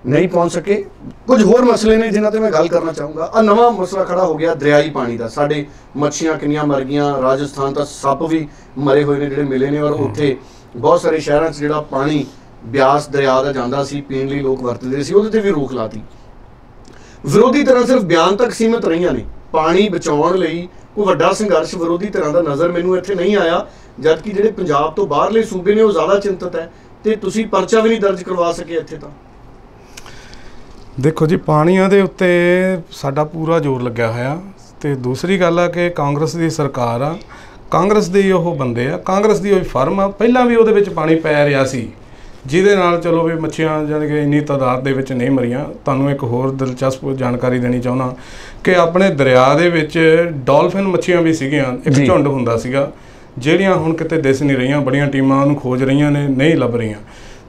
Speaker 1: ਨਹੀਂ ਪਹੁੰਚ ਸਕੇ। ਕੁਝ ਹੋਰ ਮਸਲੇ ਨੇ ਜਿਨ੍ਹਾਂ ਤੇ ਮੈਂ ਗੱਲ ਕਰਨਾ ਚਾਹੂੰਗਾ। ਆ ਨਵਾਂ ਮਸਲਾ ਖੜਾ ਹੋ ਗਿਆ ਦਰਿਆਈ ਪਾਣੀ ਦਾ। ਸਾਡੇ ਮੱਛੀਆਂ ਕਿੰਨੀਆਂ ਮਰ ਗਈਆਂ, ਰਾਜਸਥਾਨ ਤਾਂ ਸੱਪ ਵੀ ਮਰੇ ਹੋਏ ਨੇ ਜਿਹੜੇ ਮਿਲੇ ਨੇ, ਔਰ ਉੱਥੇ ਬਹੁਤ ਸਾਰੇ ਸ਼ਹਿਰਾਂ 'ਚ ਜਿਹੜਾ ਪਾਣੀ ਬਿਆਸ ਦਰਿਆ ਦਾ ਜਾਂਦਾ ਸੀ, ਪੀਣ ਲਈ ਲੋਕ ਵਰਤਦੇ ਸੀ, ਉਹਦੇ ਤੇ ਵੀ ਰੋਕ ਲਾਤੀ। ਵਿਰੋਧੀ ਤਰ੍ਹਾਂ ਸਿਰਫ ਬਿਆਨ ਤੱਕ ਸੀਮਿਤ ਰਹੀਆਂ ਨੇ। ਪਾਣੀ ਬਚਾਉਣ ਲਈ ਕੋਈ ਵੱਡਾ ਸੰਘਰਸ਼ ਵਿਰੋਧੀ ਤਰ੍ਹਾਂ ਦਾ ਨਜ਼ਰ ਮੈਨੂੰ ਇੱਥੇ ਨਹੀਂ ਆਇਆ ਜਦ ਕਿ ਜਿਹੜੇ ਪੰਜਾਬ ਤੋਂ ਬਾਹਰਲੇ ਸੂਬੇ ਨੇ, ਉਹ ਜ਼ਿਆਦਾ ਚਿੰਤਤ ਹੈ। ਤੇ ਤੁਸੀਂ ਪਰਚਾ ਵੀ ਨਹੀਂ ਦਰਜ ਕਰਵਾ ਸਕੇ ਇੱਥੇ ਤਾਂ।
Speaker 3: ਦੇਖੋ ਜੀ, ਪਾਣੀਆਂ ਦੇ ਉੱਤੇ ਸਾਡਾ ਪੂਰਾ ਜ਼ੋਰ ਲੱਗਿਆ ਹੋਇਆ। ਤੇ ਦੂਸਰੀ ਗੱਲ ਆ ਕਿ ਕਾਂਗਰਸ ਦੀ ਸਰਕਾਰ ਆ। ਕਾਂਗਰਸ ਦੇ ਉਹ ਬੰਦੇ ਆ। ਕਾਂਗਰਸ ਦੀ ਉਹ ਫਰਮ ਆ। ਪਹਿਲਾਂ ਵੀ ਉਹਦੇ ਵਿੱਚ ਪਾਣੀ ਪੈ ਰਿਹਾ ਸੀ। ਜਿਹਦੇ ਨਾਲ ਚਲੋ ਵੀ ਮੱਛੀਆਂ ਜਾਣੀ ਕਿ ਇੰਨੀ ਤਾਦਾਦ ਦੇ ਵਿੱਚ ਨਹੀਂ ਮਰੀਆਂ ਤੁਹਾਨੂੰ ਇੱਕ ਹੋਰ ਦਿਲਚਸਪ ਜਾਣਕਾਰੀ ਦੇਣੀ ਚਾਹੁੰਦਾ ਕਿ ਆਪਣੇ ਦਰਿਆ ਦੇ ਵਿੱਚ ਡਾਲਫਿਨ ਮੱਛੀਆਂ ਵੀ ਸੀਗੀਆਂ ਇੱਕ। ਝੁੰਡ ਹੁੰਦਾ ਸੀਗਾ ਜਿਹੜੀਆਂ ਹੁਣ ਕਿਤੇ ਦਿਸ ਨਹੀਂ ਰਹੀਆਂ ਬੜੀਆਂ ਟੀਮਾਂ ਉਹਨੂੰ ਖੋਜ ਰਹੀਆਂ ਨੇ ਨਹੀਂ ਲੱਭ ਰਹੀਆਂ।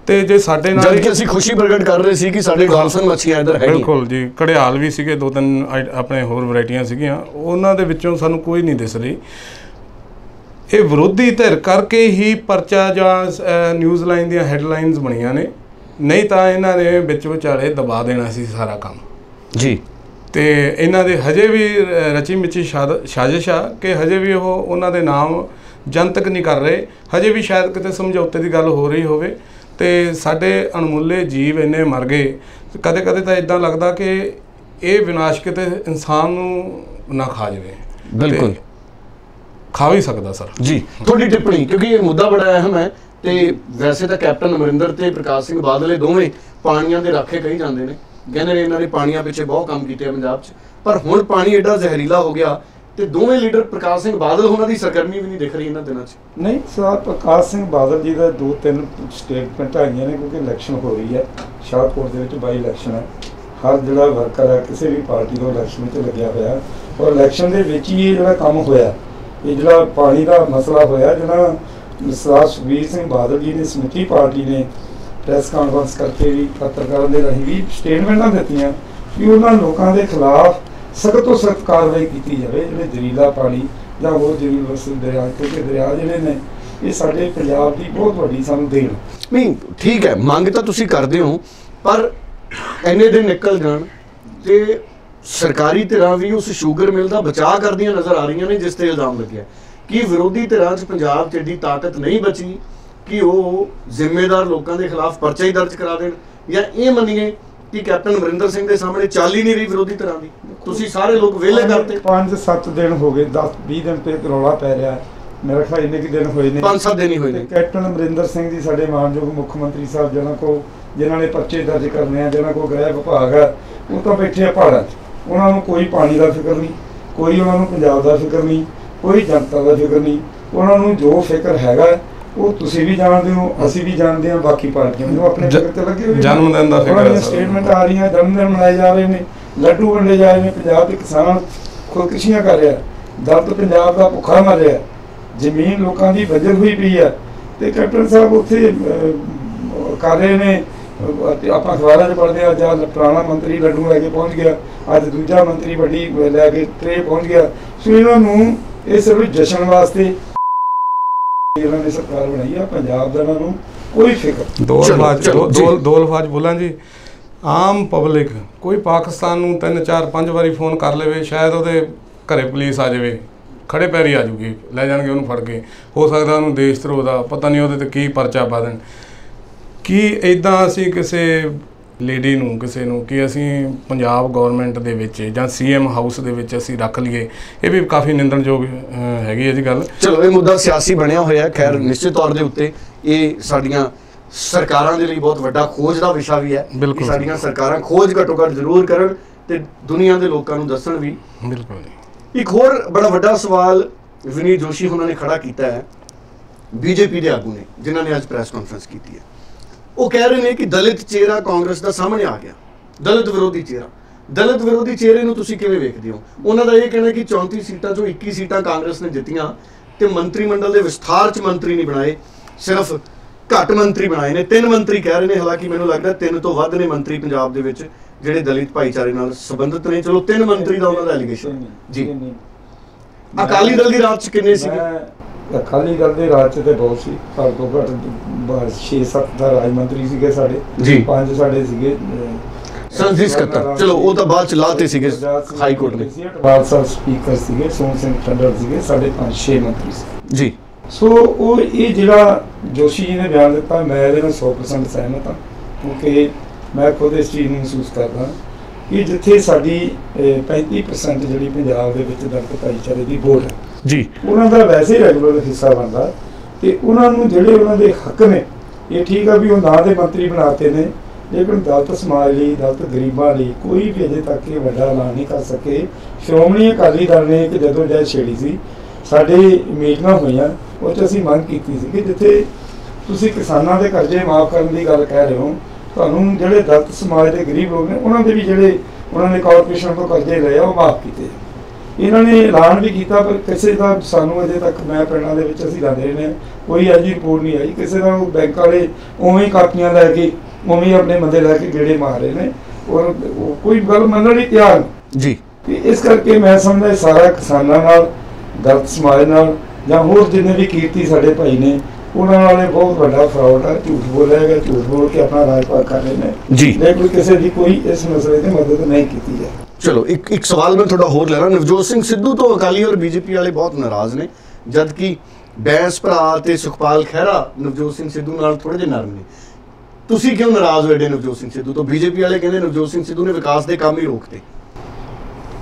Speaker 3: ਤੇ ਜੇ ਸਾਡੇ ਨਾਲ
Speaker 1: ਜਦ ਕਿ ਅਸੀਂ ਖੁਸ਼ੀ ਪ੍ਰਗਟ ਕਰ ਰਹੇ ਸੀ ਕਿ ਸਾਡੇ ਡਾਲਫਨ ਮੱਛੀਆਂ ਇੱਧਰ ਹੈਗੀਆਂ।
Speaker 3: ਬਿਲਕੁਲ ਜੀ ਘੜਿਆਲ ਵੀ ਸੀਗੇ ਦੋ ਤਿੰਨ ਆਪਣੇ ਹੋਰ ਵੈਰਾਈਟੀਆਂ ਸੀਗੀਆਂ ਉਹਨਾਂ ਦੇ ਵਿੱਚੋਂ ਸਾਨੂੰ ਕੋਈ ਨਹੀਂ ਦਿਸ ਰਹੀ। ਇਹ ਵਿਰੋਧੀ ਧਿਰ ਕਰਕੇ ਹੀ ਪਰਚਾ ਜਾਂ ਨਿਊਜ਼ ਲਾਈਨ ਦੀਆਂ ਹੈਡਲਾਈਨਸ ਬਣੀਆਂ ਨੇ। ਨਹੀਂ ਤਾਂ ਇਹਨਾਂ ਨੇ ਵਿੱਚ ਵਿਚਾਲੇ ਦਬਾ ਦੇਣਾ ਸੀ ਸਾਰਾ ਕੰਮ।
Speaker 1: ਜੀ।
Speaker 3: ਤੇ ਇਹਨਾਂ ਦੇ ਹਜੇ ਵੀ ਰਚੀ ਮਿਚੀ ਸਾਜ਼ਿਸ਼ ਆ ਕਿ ਹਜੇ ਵੀ ਉਹ ਉਹਨਾਂ ਦੇ ਨਾਮ ਜਨਤਕ ਨਹੀਂ ਕਰ ਰਹੇ। ਹਜੇ ਵੀ ਸ਼ਾਇਦ ਕਿਤੇ ਸਮਝੌਤੇ ਦੀ ਗੱਲ ਹੋ ਰਹੀ ਹੋਵੇ। ਤੇ ਸਾਡੇ ਅਣਮੁੱਲੇ ਜੀਵ ਇੰਨੇ ਮਰ ਗਏ। ਕਦੇ ਕਦੇ ਤਾਂ ਇਦਾਂ ਲੱਗਦਾ ਕਿ ਇਹ ਵਿਨਾਸ਼ ਕਿਤੇ ਇਨਸਾਨ ਨੂੰ ਨਾ ਖਾ ਜਾਵੇ।
Speaker 1: ਬਿਲਕੁਲ।
Speaker 3: ਖਾ ਵੀ ਸਕਦਾ ਸਰ।
Speaker 1: ਜੀ। ਤੁਹਾਡੀ ਟਿੱਪਣੀ ਕਿਉਂਕਿ ਇਹ ਮੁੱਦਾ ਬੜਾ ਅਹਿਮ ਹੈ ਤੇ ਵੈਸੇ ਤਾਂ ਕੈਪਟਨ ਅਮਰਿੰਦਰ ਤੇ ਪ੍ਰਕਾਸ਼ ਸਿੰਘ ਬਾਦਲ ਇਹ ਦੋਵੇਂ ਪਾਣੀਆਂ ਦੇ ਰਾਖੇ ਕਹੀ ਜਾਂਦੇ ਨੇ। ਕਹਿੰਦੇ ਨੇ ਇਹਨਾਂ ਨੇ ਪਾਣੀਆਂ ਪਿੱਛੇ ਬਹੁਤ ਕੰਮ ਕੀਤੇ ਆ ਪੰਜਾਬ 'ਚ। ਪਰ ਹੁਣ ਪਾਣੀ ਐਡਾ ਜ਼ਹਿਰੀਲਾ ਹੋ ਗਿਆ ਤੇ ਦੋਵੇਂ ਲੀਡਰ ਪ੍ਰਕਾਸ਼ ਸਿੰਘ ਬਾਦਲ ਉਹਨਾਂ ਦੀ ਸਰਗਰਮੀ ਵੀ ਨਹੀਂ ਦਿਖ ਰਹੀ ਇਹਨਾਂ ਦਿਨਾਂ 'ਚ।
Speaker 4: ਨਹੀਂ ਸਰ ਪ੍ਰਕਾਸ਼ ਸਿੰਘ ਬਾਦਲ ਜੀ ਦਾ ਦੋ ਤਿੰਨ ਸਟੇਟਮੈਂਟ ਆਈਆਂ ਨੇ ਕਿਉਂਕਿ ਇਲੈਕਸ਼ਨ ਹੋ ਰਹੀ ਹੈ। ਸ਼ਾਹਕੋਟ ਦੇ ਵਿੱਚ ਬਾਈ ਇਲੈਕਸ਼ਨ ਹੈ। ਹਰ ਜਿਹੜਾ ਵਰਕਰ ਹੈ ਕਿਸੇ ਵੀ ਪਾਰਟੀ ਦਾ ਇਲੈਕਸ਼ਨ ਵਿੱਚ ਲੱਗਿਆ ਹੋਇਆ। ਔਰ ਇਲੈਕਸ਼ਨ ਦੇ ਵਿੱਚ ਹੀ ਇਹ ਜਿਹੜਾ ਕੰਮ ਹੋਇਆ ਇਹ ਜਿਹੜਾ ਪਾਣੀ ਦਾ ਮਸਲਾ ਹੋਇਆ, ਜਿਹੜਾ ਸਰਦਾਰ ਸੁਖਬੀਰ ਸਿੰਘ ਬਾਦਲ ਜੀ ਨੇ, ਸਮੁੱਚੀ ਪਾਰਟੀ ਨੇ ਪ੍ਰੈਸ ਕਾਨਫਰੰਸ ਕਰਕੇ ਵੀ ਪੱਤਰਕਾਰਾਂ ਦੇ ਰਾਹੀਂ ਵੀ ਸਟੇਟਮੈਂਟਾਂ ਦਿੱਤੀਆਂ ਕਿ ਉਹਨਾਂ ਲੋਕਾਂ ਦੇ ਖਿਲਾਫ ਸਖਤ ਤੋਂ ਸਖਤ ਕਾਰਵਾਈ ਕੀਤੀ ਜਾਵੇ, ਜਿਹੜੇ ਜ਼ਰੀਲਾ ਪਾਣੀ ਜਾਂ ਹੋਰ ਜ਼ਰੀਲ ਵਸਤ ਦਰਿਆ, ਕਿਉਂਕਿ ਦਰਿਆ ਜਿਹੜੇ ਨੇ, ਇਹ ਸਾਡੇ ਪੰਜਾਬ ਦੀ ਬਹੁਤ ਵੱਡੀ ਸਾਨੂੰ ਦੇਣ।
Speaker 1: ਨਹੀਂ, ਠੀਕ ਹੈ, ਮੰਗ ਤਾਂ ਤੁਸੀਂ ਕਰਦੇ ਹੋ, ਪਰ ਐਨੇ ਦਿਨ ਨਿਕਲ ਜਾਣ ਤੇ ਸਰਕਾਰੀ ਧਿਰਾਂ ਵੀ ਉਸ ਸ਼ੂਗਰ ਮਿਲ ਦਾ ਬਚਾਅ ਕਰਦੀਆਂ ਨਜ਼ਰ ਆ ਰਹੀਆਂ ਨੇ ਜਿਸ ਤੇ ਇਲਜ਼ਾਮ ਲੱਗਿਆ ਕਿ ਵਿਰੋਧੀ ਧਿਰਾਂ 'ਚ ਪੰਜਾਬ 'ਚ ਏਡੀ ਤਾਕਤ ਨਹੀਂ ਬਚੀ ਕਿ ਉਹ ਜ਼ਿੰਮੇਦਾਰ ਲੋਕਾਂ ਦੇ ਖਿਲਾਫ ਪਰਚਾ ਹੀ ਦਰਜ ਕਰਾ ਦੇਣ। ਜਾਂ ਇਹ ਮੰਨੀਏ ਕਿ ਕੈਪਟਨ ਅਮਰਿੰਦਰ ਸਿੰਘ ਦੇ ਸਾਹਮਣੇ ਚੱਲ ਹੀ ਨਹੀਂ ਰਹੀ ਵਿਰੋਧੀ ਧਿਰਾਂ ਦੀ। ਤੁਸੀਂ ਸਾਰੇ ਲੋਕ ਵਿਹਲੇ ਕਰਤੇ
Speaker 4: 5-7 ਦਿਨ ਹੋ ਗਏ 10-20 ਦਿਨ ਤੇ ਰੌਲਾ ਪੈ ਰਿਹਾ। ਮੇਰਾ ਖਿਆਲ ਇੰਨੇ ਕਿ ਦਿਨ ਹੋਏ ਨੇ।
Speaker 1: ਪੰਜ ਸੱਤ ਦਿਨ ਹੀ ਹੋਏ ਨੇ।
Speaker 4: ਕੈਪਟਨ ਅਮਰਿੰਦਰ ਸਿੰਘ ਜੀ ਸਾਡੇ ਮਾਨਯੋਗ ਮੁੱਖ ਮੰਤਰੀ ਸਾਹਿਬ ਜਿਹਨਾਂ ਕੋ ਜਿਨ੍ਹਾਂ ਨੇ ਪਰਚੇ ਦਰਜ ਕਰਨੇ ਆ ਜਿਹਨਾਂ ਕੋ ਗ੍ਰਹਿ ਵਿਭਾਗ ਹੈ ਉਹ ਤਾਂ ਬੈਠੇ ਆ ਪਹਾੜਾਂ 'ਚ। ਉਹਨਾਂ ਨੂੰ ਕੋਈ ਪਾਣੀ ਦਾ ਫਿਕਰ ਨਹੀਂ ਕੋਈ ਉਹਨਾਂ ਨੂੰ ਪੰਜਾਬ ਦਾ ਫਿਕਰ ਨਹੀਂ ਕੋਈ ਜਨਤਾ ਦਾ ਫਿਕਰ ਨਹੀਂ ਉਹਨਾਂ ਨੂੰ ਜੋ ਫਿਕਰ ਹੈਗਾ ਉਹ ਤੁਸੀਂ ਵੀ ਜਾਣਦੇ ਹੋ ਅਸੀਂ ਵੀ ਜਾਣਦੇ ਹਾਂ ਬਾਕੀ ਪਾਰਟੀਆਂ ਉਹ ਆਪਣੇ ਫਿਕਰ ਤੇ ਲੱਗੇ ਹੋਏ ਨੇ।
Speaker 3: ਜਨਮ ਦਿਨ ਦਾ ਫਿਕਰ ਹੈ।
Speaker 4: ਸਟੇਟਮੈਂਟ ਆ ਰਹੀਆਂ ਜਨਮ ਦਿਨ ਮਨਾਏ ਜਾ ਰਹੇ ਨੇ ਲੱਡੂ ਵੰਡੇ ਜਾ ਰਹੇ ਨੇ ਪੰਜਾਬ ਦੇ ਕਿਸਾਨ ਖੁਦਕੁਸ਼ੀਆਂ ਕਰ ਰਿਹਾ ਦਰਦ ਪੰਜਾਬ ਦਾ ਭੁੱਖਾ ਮਰ ਰਿਹਾ ਜ਼ਮੀਨ ਲੋਕਾਂ ਦੀ ਵਜਰ ਹੋਈ ਪਈ ਹੈ ਤੇ ਕੈਪਟਨ ਸਾਹਿਬ ਉੱਥੇ ਕਰ ਰਹੇ ਨੇ ਆਪਾਂ ਅਖਬਾਰਾਂ 'ਚ ਪੜ੍ਹਦੇ ਆ ਜਾਂ ਪੁਰਾਣਾ ਮੰਤਰੀ ਲੱਡੂ ਲੈ ਕੇ ਪਹੁੰਚ ਗਿਆ ਅੱਜ ਦੂਜਾ ਮੰਤਰੀ ਵੱਡੀ ਲੈ ਕੇ ਟਰੇ ਪਹੁੰਚ ਗਿਆ। ਸੋ ਇਹਨਾਂ ਨੂੰ ਇਹ ਸਿਰਫ ਜਸ਼ਨ ਵਾਸਤੇ ਇਹਨਾਂ ਨੇ ਸਰਕਾਰ ਬਣਾਈ ਆ ਪੰਜਾਬ ਦਾ ਇਹਨਾਂ ਨੂੰ ਕੋਈ ਫਿਕਰ
Speaker 3: ਦੋ
Speaker 1: ਚਲੋ,
Speaker 3: ਦੋ। ਦੋ- ਅਲਫਾਜ਼ ਬੋਲਾਂ ਜੀ। ਆਮ ਪਬਲਿਕ ਕੋਈ ਪਾਕਿਸਤਾਨ ਨੂੰ ਤਿੰਨ ਚਾਰ ਪੰਜ ਵਾਰੀ ਫੋਨ ਕਰ ਲਵੇ ਸ਼ਾਇਦ ਉਹਦੇ ਘਰੇ ਪੁਲਿਸ ਆ ਜਾਵੇ ਖੜੇ ਪੈਰੀ ਆ ਜੂਗੀ ਲੈ ਜਾਣਗੇ ਉਹਨੂੰ ਫੜ ਕੇ। ਹੋ ਸਕਦਾ ਉਹਨੂੰ ਦੇਸ਼ ਧਰੋਹ ਦਾ ਪਤਾ ਨਹੀਂ ਉਹਦੇ ਤੇ ਕੀ ਪਰਚਾ ਪਾ ਦੇਣ। ਕੀ ਇਦਾਂ ਅਸੀਂ ਕਿਸੇ ਲੇਡੀ ਨੂੰ ਕਿਸੇ ਨੂੰ ਕਿ ਅਸੀਂ ਪੰਜਾਬ ਗਵਰਨਮੈਂਟ ਦੇ ਵਿੱਚ ਜਾਂ ਸੀਐਮ ਹਾਊਸ ਦੇ ਵਿੱਚ ਅਸੀਂ ਰੱਖ ਲਈਏ? ਇਹ ਵੀ ਕਾਫੀ ਨਿੰਦਣਯੋਗ ਹੈਗੀ ਹੈ ਜੀ ਗੱਲ।
Speaker 1: ਚਲੋ ਇਹ ਮੁੱਦਾ ਸਿਆਸੀ ਬਣਿਆ ਹੋਇਆ ਹੈ। ਖੈਰ ਨਿਸ਼ਚਿਤ ਤੌਰ ਦੇ ਉੱਤੇ ਇਹ ਸਾਡੀਆਂ ਸਰਕਾਰਾਂ ਦੇ ਲਈ ਬਹੁਤ ਵੱਡਾ ਖੋਜ ਦਾ ਵਿਸ਼ਾ ਵੀ ਹੈ ਕਿ। ਸਾਡੀਆਂ ਸਰਕਾਰਾਂ ਖੋਜ ਘੱਟੋ ਘੱਟ ਜ਼ਰੂਰ ਕਰਨ ਤੇ ਦੁਨੀਆ ਦੇ ਲੋਕਾਂ ਨੂੰ ਦੱਸਣ ਵੀ।
Speaker 3: ਬਿਲਕੁਲ ਜੀ।
Speaker 1: ਇੱਕ ਹੋਰ ਬੜਾ ਵੱਡਾ ਸਵਾਲ ਵਿਨੀਤ ਜੋਸ਼ੀ ਉਹਨਾਂ ਨੇ ਖੜਾ ਕੀਤਾ ਹੈ ਬੀਜੇਪੀ ਦੇ ਆਗੂ ਨੇ ਜਿਨ੍ਹਾਂ ਨੇ ਅੱਜ ਪ੍ਰੈਸ ਕਾਨਫਰੰਸ ਕੀਤੀ ਹੈ। ਉਹ ਕਹਿ ਰਹੇ ਨੇ ਕਿ ਦਲਿਤ ਚਿਹਰਾ ਕਾਂਗਰਸ ਦਾ ਸਾਹਮਣੇ ਆ ਗਿਆ। ਦਲਿਤ ਵਿਰੋਧੀ ਚਿਹਰਾ। ਦਲਿਤ ਵਿਰੋਧੀ ਚਿਹਰੇ ਨੂੰ ਤੁਸੀਂ ਕਿਵੇਂ ਵੇਖਦੇ ਹੋ? ਉਹਨਾਂ ਦਾ ਇਹ ਕਹਿਣਾ ਕਿ 34 ਸੀਟਾਂ ਚੋਂ 21 ਸੀਟਾਂ ਕਾਂਗਰਸ ਨੇ ਜਿੱਤੀਆਂ ਤੇ ਮੰਤਰੀ ਮੰਡਲ ਦੇ ਵਿਸਥਾਰ ਚ ਮੰਤਰੀ ਨਹੀਂ ਬਣਾਏ ਸਿਰਫ ਘੱਟ ਮੰਤਰੀ ਬਣਾਏ ਨੇ। ਤਿੰਨ ਮੰਤਰੀ ਕਹਿ ਰਹੇ ਨੇ ਹਾਲਾਂਕਿ ਮੈਨੂੰ ਲੱਗਦਾ ਤਿੰਨ ਤੋਂ ਵੱਧ ਨੇ ਮੰਤਰੀ ਪੰਜਾਬ ਦੇ ਵਿੱਚ ਜਿਹੜੇ ਦਲਿਤ ਭਾਈਚਾਰੇ ਨਾਲ ਸੰਬੰਧਿਤ ਨੇ। ਚਲੋ ਤਿੰਨ ਮੰਤਰੀ ਦਾ ਉਹਨਾਂ ਦਾ ਐਲੀਗੇਸ਼ਨ ਜੀ। ਅਕਾਲੀ ਦਲ ਦੀ ਰਾਜ ਚ ਕਿੰਨੇ
Speaker 4: ਮੈਂ ਅਕਾਲੀ ਦਲ ਦੇ ਰਾਜ ਚ ਤੇ ਬਹੁਤ ਸੀ। ਘੱਟ ਤੋਂ ਘੱਟ 6-7 ਦਾ ਰਾਜ ਮੰਤਰੀ ਸੀਗੇ ਸਾਡੇ।
Speaker 1: ਜੀ।
Speaker 4: ਪੰਜ ਸਾਡੇ ਸੀਗੇ
Speaker 1: ਸੰਸਦੀ ਸਕੱਤਰ ਚਲੋ ਉਹ ਤਾਂ ਬਾਅਦ ਚ ਲਾਤੇ ਸੀਗੇ ਹਾਈ ਕੋਰਟ ਨੇ
Speaker 4: ਅਟਵਾਲ ਸਾਹਿਬ ਸਪੀਕਰ ਸੀਗੇ ਸੋਹਣ ਸਿੰਘ ਠੰਡਰ ਸੀਗੇ ਸਾਡੇ ਪੰਜ ਛੇ ਮੰਤਰੀ ਸੀ।
Speaker 1: ਜੀ।
Speaker 4: ਸੋ ਉਹ ਇਹ ਜਿਹੜਾ ਜੋਸ਼ੀ ਜੀ ਨੇ ਬਿਆਨ ਦਿੱਤਾ ਮੈਂ ਇਹਦੇ ਨਾਲ 100% ਸਹਿਮਤ ਹਾਂ ਕਿਉਂਕਿ ਮੈਂ ਖੁਦ ਇਸ ਚੀਜ਼ ਨੂੰ ਮਹਿਸੂਸ ਕਰਦਾ ਕਿ ਜਿੱਥੇ ਸਾਡੀ ਅਹ, 35% ਜਿਹੜੀ ਪੰਜਾਬ ਦੇ ਵਿੱਚ ਦਲਿਤ ਭਾਈਚਾਰੇ ਦੀ ਵੋਟ ਹੈ।
Speaker 1: ਜੀ।
Speaker 4: ਉਹਨਾਂ ਦਾ ਵੈਸੇ ਰੈਗੂਲਰ ਹਿੱਸਾ ਬਣਦਾ ਤੇ ਉਹਨਾਂ ਨੂੰ ਜਿਹੜੇ ਉਹਨਾਂ ਦੇ ਹੱਕ ਨੇ ਇਹ ਠੀਕ ਆ ਵੀ ਉਹ ਨਾਂ ਦੇ ਮੰਤਰੀ ਬਣਾਤੇ ਨੇ ਲੇਕਿਨ ਦਲਿਤ ਸਮਾਜ ਲਈ ਦਲਿਤ ਗਰੀਬਾਂ ਲਈ ਕੋਈ ਵੀ ਅਜੇ ਤੱਕ ਇਹ ਵੱਡਾ ਐਲਾਨ ਨਹੀਂ ਕਰ ਸਕੇ। ਸ਼੍ਰੋਮਣੀ ਅਕਾਲੀ ਦਲ ਨੇ ਇੱਕ ਜਦੋਂ ਜੈ ਛੇੜੀ ਸੀ ਸਾਡੇ ਮੀਟਿੰਗਾਂ ਹੋਈਆਂ ਉਹ 'ਚ ਅਸੀਂ ਮੰਗ ਕੀਤੀ ਸੀ ਕਿ ਜਿੱਥੇ ਤੁਸੀਂ ਕਿਸਾਨਾਂ ਦੇ ਕਰਜ਼ੇ ਮਾਫ ਕਰਨ ਦੀ ਗੱਲ ਕਹਿ ਰਹੇ ਹੋ ਤੁਹਾਨੂੰ ਜਿਹੜੇ ਦਲਿਤ ਸਮਾਜ ਦੇ ਗਰੀਬ ਲੋਕ ਨੇ ਉਹਨਾਂ ਦੇ ਵੀ ਜਿਹੜੇ ਉਹਨਾਂ ਨੇ ਕਾਰਪੋਰੇਸ਼ਨ ਤੋਂ ਕਰਜ਼ੇ ਲਏ ਆ ਉਹ ਮਾਫ ਕੀਤੇ ਇਹਨਾਂ ਨੇ ਐਲਾਨ ਵੀ ਕੀਤਾ ਪਰ ਕਿਸੇ ਦਾ ਸਾਨੂੰ ਅਜੇ ਤੱਕ ਮੈਂ ਪਿੰਡਾਂ ਦੇ ਵਿੱਚ ਅਸੀਂ ਰਹੇ ਨੇ ਕੋਈ ਅਜੀ ਰਿਪੋਰਟ ਨਹੀਂ ਆਈ। ਕਿਸੇ ਦਾ ਬੈਂਕ ਵਾਲੇ ਉਵੇਂ ਹੀ ਕਾਪੀਆਂ ਲੈ ਕੇ ਉਵੇਂ ਆਪਣੇ ਬੰਦੇ ਲੈ ਕੇ ਗੇੜੇ ਮਾਰ ਰਹੇ ਨੇ। ਔਰ ਕੋਈ ਗੱਲ ਮੰਨਣ ਲਈ ਤਿਆਰ
Speaker 1: ਜੀ।
Speaker 4: ਇਸ ਕਰਕੇ ਮੈਂ ਸਮਝਦਾ ਸਾਰਾ ਕਿਸਾਨਾਂ ਨਾਲ ਦਲਿਤ ਸਮਾਜ ਨਾਲ ਜਾਂ ਹੋਰ ਜਿੰਨੇ ਵੀ ਕੀਰਤੀ ਸਾਡੇ ਭਾਈ ਨੇ ਉਹਨਾਂ ਇਹ ਬਹੁਤ ਵੱਡਾ ਫਰਾਡ ਹੈ ਝੂਠ ਬੋਲਿਆ ਗਿਆ ਝੂਠ ਬੋਲ ਕੇ ਆਪਣਾ ਰਾਜ ਪਾਕ ਕਰ ਰਹੇ ਨੇ।
Speaker 1: ਜੀ।
Speaker 4: ਲੇਕਿਨ ਕਿਸੇ ਦੀ ਕੋਈ ਇਸ ਮਸਲੇ ਤੇ ਮਦਦ ਨਹੀਂ ਕੀਤੀ ਹੈ।
Speaker 1: ਚਲੋ ਇੱਕ ਇੱਕ ਸਵਾਲ ਮੈਂ ਤੁਹਾਡਾ ਹੋਰ ਲੈਣਾ ਨਵਜੋਤ ਸਿੰਘ ਸਿੱਧੂ ਤੋਂ ਅਕਾਲੀ ਔਰ ਬੀਜੇਪੀ ਵਾਲੇ ਬਹੁਤ ਨਾਰਾਜ਼ ਨੇ ਜਦ ਕਿ ਬੈਂਸ ਭਰਾ ਤੇ ਸੁਖਪਾਲ ਖਹਿਰਾ ਨਵਜੋਤ ਸਿੰਘ ਸਿੱਧੂ ਨਾਲ ਥੋੜੇ ਜਿਹਾ ਨਰਮ ਨੇ। ਤੁਸੀਂ ਕਿਉਂ ਨਾਰਾਜ਼ ਹੋਏ ਡੇ ਨਵਜੋਤ ਸਿੰਘ ਸਿੱਧੂ ਤੋਂ? ਬੀਜੇਪੀ ਵਾਲੇ ਕਹਿੰਦੇ ਨਵਜੋਤ ਸਿੰਘ ਸਿੱਧੂ ਨੇ ਵਿਕਾਸ ਦੇ ਕੰਮ ਹੀ ਰੋਕਤੇ।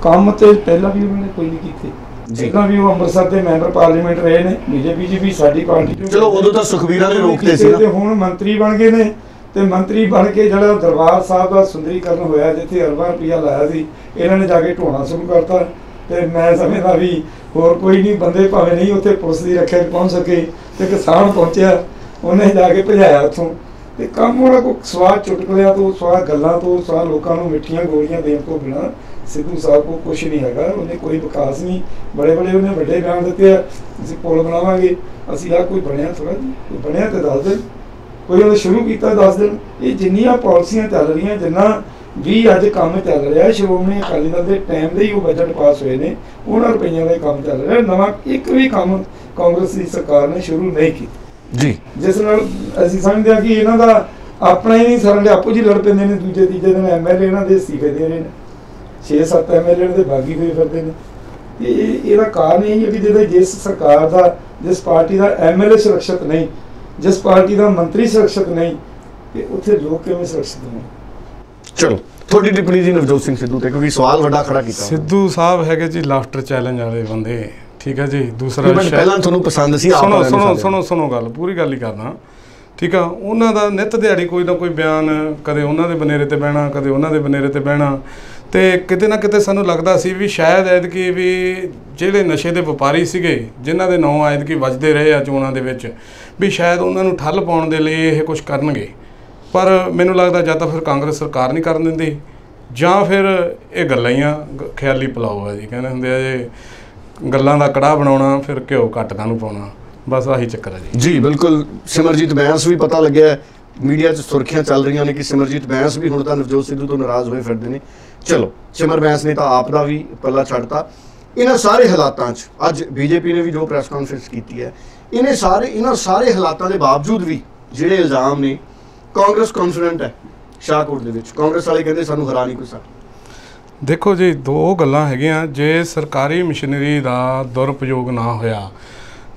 Speaker 4: ਕੰਮ ਤੇ ਪਹਿਲਾਂ ਵੀ ਉਹਨਾਂ ਨੇ ਕੋਈ ਨਹੀਂ ਕੀਤੇ।
Speaker 1: ਜੀ।
Speaker 4: ਪਹਿਲਾਂ ਵੀ ਉਹ ਅੰਮ੍ਰਿਤਸਰ ਦੇ ਮੈਂਬਰ ਪਾਰਲੀਮੈਂਟ ਰਹੇ ਨੇ ਬੀਜੇਪੀ ਜੀ ਵੀ ਸਾਡੀ ਪਾਰਟੀ ਚੋਂ
Speaker 1: ਚਲੋ, ਉਦੋਂ ਤਾਂ ਸੁਖਬੀਰਾਂ ਨੇ ਰੋਕਤੇ ਸੀ ਨਾ।
Speaker 4: ਤੇ ਹੁਣ ਮੰਤਰੀ ਬਣ ਗਏ ਨੇ ਤੇ ਮੰਤਰੀ ਬਣ ਕੇ ਜਿਹੜਾ ਦਰਬਾਰ ਸਾਹਿਬ ਦਾ ਸੁੰਦਰੀਕਰਨ ਹੋਇਆ ਜਿੱਥੇ ਅਰਬਾਂ ਰੁਪਈਆ ਲਾਇਆ ਸੀ ਇਹਨਾਂ ਨੇ ਜਾ ਕੇ ਢੋਣਾ ਸ਼ੁਰੂ ਕਰਤਾ ਤੇ ਮੈਂ ਸਮਝਦਾ ਵੀ ਹੋਰ ਕੋਈ ਨਹੀਂ ਬੰਦੇ ਭਾਵੇਂ ਨਹੀਂ ਉੱਥੇ ਪੁਲਿਸ ਦੀ ਰੱਖਿਆ ਪਹੁੰਚ ਸਕੇ ਤੇ ਕਿਸਾਨ ਪਹੁੰਚਿਆ ਉਹਨੇ ਜਾ ਕੇ ਭਜਾਇਆ ਉੱਥੋਂ ਤੇ ਕੰਮ ਉਹਨਾਂ ਕੋ ਸਵਾਦ ਚੁਟਕਲਿਆਂ ਤੋਂ ਸਵਾਦ ਗੱਲਾਂ ਤੋਂ ਸਵਾਦ ਲੋਕਾਂ ਨੂੰ ਮਿੱਠੀਆਂ ਗੋਲੀਆਂ ਦੇਣ ਤੋਂ ਬਿਨਾ ਸਿੱਧੂ ਸਾਹਿਬ ਕੋ ਕੁਝ ਨਹੀਂ ਹੈਗਾ ਉਹਨੇ ਕੋਈ ਵਿਕਾਸ ਨਹੀਂ ਬੜੇ ਬੜੇ ਉਹਨੇ ਵੱਡੇ ਬਿਆਨ ਦਿੱਤੇ ਆ ਅਸੀਂ ਪੁਲ ਬਣਾਵਾਂਗੇ ਅਸੀਂ ਆ ਕੋਈ ਬਣਿਆ ਥੋੜਾ ਜੀ ਕੋਈ ਬਣਿਆ ਤੇ ਦੱਸ ਦੇ ਕੋਈ ਉਹਨੇ ਸ਼ੁਰੂ ਕੀਤਾ ਦੱਸ ਦਿਨ ਇਹ ਜਿੰਨੀਆਂ ਪਾਲਿਸੀਆਂ ਚੱਲ ਰਹੀਆਂ ਜਿੰਨਾ ਵੀ ਅੱਜ ਕੰਮ ਚੱਲ ਰਿਹਾ ਸ਼੍ਰੋਮਣੀ ਅਕਾਲੀ ਦਲ ਦੇ ਟਾਈਮ ਦੇ ਹੀ ਉਹ ਬਜਟ ਪਾਸ ਹੋਏ ਨੇ ਉਹਨਾਂ ਰੁਪਈਆਂ ਦਾ ਕੰਮ ਚੱਲ ਰਿਹਾ ਨਵਾਂ ਇੱਕ ਵੀ ਕੰਮ ਕਾਂਗਰਸ ਦੀ ਸਰਕਾਰ ਨੇ ਸ਼ੁਰੂ ਨਹੀਂ ਕੀਤਾ।
Speaker 1: ਜੀ।
Speaker 4: ਜਿਸ ਨਾਲ ਅਸੀਂ ਸਮਝਦੇ ਹਾਂ ਕਿ ਇਹਨਾਂ ਦਾ ਆਪਣਾ ਹੀ ਨਹੀਂ ਦੇ ਆਪੋ ਜੀ ਲੜ ਪੈਂਦੇ ਨੇ ਦੂਜੇ ਤੀਜੇ ਦਿਨ ਐਮਐਲਏ ਇਹਨਾਂ ਦੇ ਅਸਤੀਫੇ ਦੇ ਰਹੇ ਨੇ। 6-7 ਐਮਐਲਏ ਦੇ ਬਾਗੀ ਹੋਏ ਫਿਰਦੇ ਨੇ। ਇਹ ਇਹ- ਇਹਦਾ ਕਾਰਨ ਇਹ ਹੈ ਕਿ ਜਿਹੜੇ ਜਿਸ ਸਰਕਾਰ ਦਾ ਜਿਸ ਪਾਰਟੀ ਦਾ ਐਮਐਲਏ ਸੁਰੱਖਿਅਤ ਨਹੀਂ ਜਿਸ ਪਾਰਟੀ ਦਾ ਮੰਤਰੀ ਸੁਰੱਖਿਅਤ ਨਹੀਂ ਤੇ ਉੱਥੇ ਲੋਕ ਕਿਵੇਂ ਸੁਰੱਖਿਅਤ ਹੋਣ
Speaker 1: ਚਲੋ ਤੁਹਾਡੀ ਟਿੱਪਣੀ ਜੀ ਨਵਜੋਤ ਸਿੰਘ ਸਿੱਧੂ ਤੇ ਕਿਉਂਕਿ ਸਵਾਲ ਵੱਡਾ ਖੜਾ ਕੀਤਾ।
Speaker 3: ਸਿੱਧੂ ਸਾਹਿਬ ਹੈਗੇ ਜੀ ਲਾਫਟਰ ਚੈਲੰਜ ਵਾਲੇ ਬੰਦੇ ਠੀਕ ਹੈ ਜੀ ਦੂਸਰਾ
Speaker 1: ਪਹਿਲਾਂ ਤੁਹਾਨੂੰ ਪਸੰਦ ਸੀ ਆਪ
Speaker 3: ਸੁਣੋ ਸੁਣੋ ਸੁਣੋ। ਸੁਣੋ ਗੱਲ ਪੂਰੀ ਗੱਲ ਹੀ ਕਰਦਾ। ਠੀਕ ਆ ਉਹਨਾਂ ਦਾ ਨਿਤ ਦਿਹਾੜੀ ਕੋਈ ਨਾ ਕੋਈ ਬਿਆਨ ਕਦੇ ਉਹਨਾਂ ਦੇ ਬਨੇਰੇ ਤੇ ਬਹਿਣਾ ਕਦੇ ਉਹਨਾਂ ਦੇ ਬਨੇਰੇ ਤੇ ਬਹਿਣਾ। ਤੇ ਕਿਤੇ ਨਾ ਕਿਤੇ ਸਾਨੂੰ ਲੱਗਦਾ ਸੀ ਵੀ ਸ਼ਾਇਦ ਐਤਕੀ ਵੀ ਜਿਹੜੇ ਨਸ਼ੇ ਦੇ ਵਪਾਰੀ ਸੀਗੇ, ਜਿਨ੍ਹਾਂ ਦੇ ਨਾਂ ਐਤਕੀ ਵੱਜਦੇ ਰਹੇ ਆ ਚੋਣਾਂ ਦੇ ਵਿੱਚ, ਵੀ ਸ਼ਾਇਦ ਉਹਨਾਂ ਨੂੰ ਠੱਲ ਪਾਉਣ ਦੇ ਲਈ ਇਹ ਕੁਝ ਕਰਨਗੇ। ਪਰ ਮੈਨੂੰ ਲੱਗਦਾ ਜਾਂ ਤਾਂ ਫਿਰ ਕਾਂਗਰਸ ਸਰਕਾਰ ਨਹੀਂ ਕਰਨ ਦਿੰਦੀ, ਜਾਂ ਫਿਰ ਇਹ ਗੱਲਾਂ ਹੀ ਆ ਖਿਆਲੀ ਪਲਾਓ ਆ ਜੀ, ਕਹਿੰਦੇ ਹੁੰਦੇ ਆ ਜੇ ਗੱਲਾਂ ਦਾ ਕੜਾਹ ਬਣਾਉਣਾ, ਫਿਰ ਘਿਓ ਘੱਟ ਕਾਹਨੂੰ ਪਾਉਣਾ, ਬਸ ਆਹੀ ਚੱਕਰ ਹੈ ਜੀ।
Speaker 1: ਜੀ, ਬਿਲਕੁਲ, ਸਿਮਰਜੀਤ ਬੈਂਸ ਵੀ ਪਤਾ ਲੱਗਿਆ, ਮੀਡੀਆ 'ਚ ਸੁਰਖੀਆਂ ਚੱਲ ਰਹੀਆਂ ਨੇ ਕਿ ਸਿਮਰਜੀਤ ਬੈਂਸ ਵੀ ਹੁਣ ਤਾਂ ਨਵਜੋਤ ਸਿੱਧੂ ਤੋਂ ਨਾਰਾਜ਼ ਹੋਏ ਫਿਰਦੇ ਨੇ। ਚਲੋ, ਸਿਮਰ ਬੈਂਸ ਨੇ ਤਾਂ ਆਪ ਦਾ ਵੀ ਪੱਲਾ ਛੱਡਤਾ। ਇਹਨਾਂ ਸਾਰੇ ਹਾਲਾਤਾਂ 'ਚ, ਅੱਜ ਬੀਜੇਪੀ ਨੇ ਵੀ ਜੋ ਪ੍ਰੈਸ ਕਾਨਫਰੰਸ ਕੀਤੀ ਹੈ, ਇਹਨੇ ਸਾਰੇ, ਇਹਨਾਂ ਸਾਰੇ ਹਾਲਾਤਾਂ ਦੇ ਬਾਵਜੂਦ ਵੀ ਜਿਹੜੇ ਇਲਜ਼ਾਮ ਨੇ, ਕਾਂਗਰਸ ਕੌਨਫੀਡੈਂਟ ਹੈ ਸ਼ਾਹਕੋਟ ਦੇ ਵਿੱਚ। ਕਾਂਗਰਸ ਵਾਲੇ ਕਹਿੰਦੇ ਸਾਨੂੰ ਹਰਾ ਨਹੀਂ ਕੋਈ ਸਕਦਾ
Speaker 3: ਦੇਖੋ ਜੀ, ਦੋ ਗੱਲਾਂ ਹੈਗੀਆਂ, ਜੇ ਸਰਕਾਰੀ ਮਸ਼ੀਨਰੀ ਦਾ ਦੁਰਉਪਯੋਗ ਨਾ ਹੋਇਆ,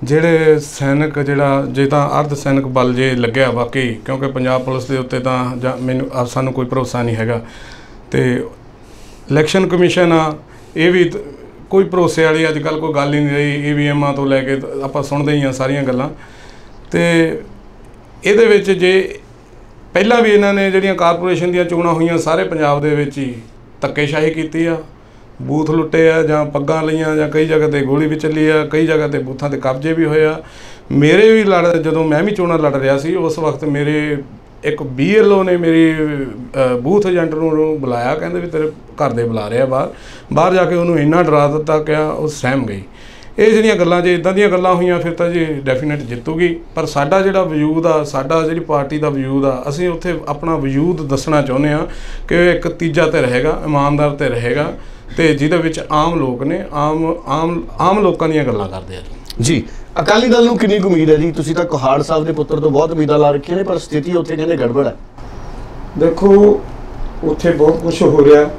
Speaker 3: ਜਿਹੜੇ ਸੈਨਿਕ ਜਿਹੜਾ, ਜੇ ਤਾਂ ਅਰਧ ਸੈਨਿਕ ਬਲ ਜੇ ਲੱਗਿਆ ਵਾਕਈ, ਕਿਉਂਕਿ ਪੰਜਾਬ ਪੁਲਿਸ ਦੇ ਉੱਤੇ ਤਾਂ ਜਾਂ ਮੈਨੂੰ ਸਾਨੂੰ ਕੋਈ ਭਰੋਸਾ ਨਹੀਂ ਹੈਗਾ, ਤੇ ਇਲੈਕਸ਼ਨ ਕਮਿਸ਼ਨ ਆ, ਇਹ ਵੀ ਕੋਈ ਭਰੋਸੇ ਵਾਲੀ ਅੱਜ ਕੱਲ ਕੋਈ ਗੱਲ ਹੀ ਨਹੀਂ ਰਹੀ ਈਵੀਐਮਾਂ ਤੋਂ ਲੈ ਕੇ ਆਪਾਂ ਸੁਣਦੇ ਹੀ ਆ ਸਾਰੀਆਂ ਗੱਲਾਂ। ਤੇ ਇਹਦੇ ਵਿੱਚ ਜੇ ਪਹਿਲਾਂ ਵੀ ਇਹਨਾਂ ਨੇ ਜਿਹੜੀਆਂ ਕਾਰਪੋਰੇਸ਼ਨ ਦੀਆਂ ਚੋਣਾਂ ਹੋਈਆਂ, ਸਾਰੇ ਪੰਜਾਬ ਦੇ ਵਿੱਚ ਹੀ ਧੱਕੇਸ਼ਾਹੀ ਕੀਤੀ ਆ। ਬੂਥ ਲੁੱਟੇ ਆ, ਜਾਂ ਪੱਗਾਂ ਲਈਆਂ, ਜਾਂ ਕਈ ਜਗ੍ਹਾ ਤੇ ਗੋਲੀ ਵੀ ਚੱਲੀ ਆ, ਕਈ ਜਗ੍ਹਾ ਤੇ ਬੂਥਾਂ ਤੇ ਕਬਜ਼ੇ ਵੀ ਹੋਏ ਆ। ਮੇਰੇ ਵੀ ਲੜ, ਜਦੋਂ ਮੈਂ ਵੀ ਚੋਣਾਂ ਲੜ ਰਿਹਾ ਸੀ, ਉਸ ਵਕਤ ਮੇਰੇ ਇੱਕ ਬੀਐਲਓ ਨੇ ਮੇਰੀ ਬੂਥ ਏਜੰਟ ਨੂੰ ਬੁਲਾਇਆ, ਕਹਿੰਦੇ ਵੀ ਤੇਰੇ ਘਰ ਦੇ ਬੁਲਾ ਰਹੇ ਆ ਬਾਹਰ। ਬਾਹਰ ਜਾ ਕੇ ਉਹਨੂੰ ਇੰਨਾ ਡਰਾ ਦਿੱਤਾ ਕਿ ਉਹ ਸਹਿਮ ਗਈ। ਇਹ ਜਿਹੜੀਆਂ ਗੱਲਾਂ, ਜੇ ਇਦਾਂ ਦੀਆਂ ਗੱਲਾਂ ਹੋਈਆਂ, ਫਿਰ ਤਾਂ ਜੀ ਡੈਫੀਨਿਟ ਜਿੱਤੂਗੀ। ਪਰ ਸਾਡਾ ਜਿਹੜਾ ਵਜੂਦ ਆ, ਸਾਡਾ ਜਿਹੜੀ ਪਾਰਟੀ ਦਾ ਵਜੂਦ ਆ, ਅਸੀਂ ਉੱਥੇ ਆਪਣਾ ਵਜੂਦ ਦੱਸਣਾ ਚਾਹੁੰਦੇ ਆ ਕਿ ਇਹ ਇੱਕ ਤੀਜਾ ਤੇ ਰਹੇਗਾ, ਇਮਾਨਦਾਰ ਤੇ ਰਹੇਗਾ ਤੇ ਜਿਹਦੇ ਵਿੱਚ ਆਮ ਲੋਕ ਨੇ, ਆਮ ਆਮ ਆਮ ਲੋਕਾਂ ਦੀਆਂ ਗੱਲਾਂ ਕਰਦੇ ਆ। ਜੀ
Speaker 1: ਅਕਾਲੀ ਦਲ ਨੂੰ ਕਿੰਨੀ ਉਮੀਦ ਹੈ ਜੀ? ਤੁਸੀਂ ਤਾਂ ਕੁਹਾੜ ਸਾਹਿਬ ਦੇ ਪੁੱਤਰ ਤੋਂ ਬਹੁਤ ਉਮੀਦਾਂ ਲਾ ਰੱਖੀਆਂ ਨੇ ਪਰ ਸਥਿਤੀ ਉੱਥੇ ਕਹਿੰਦੇ ਗੜਬੜ ਹੈ।
Speaker 4: ਦੇਖੋ ਉੱਥੇ ਬਹੁਤ ਕੁਝ ਹੋ ਰਿਹਾ।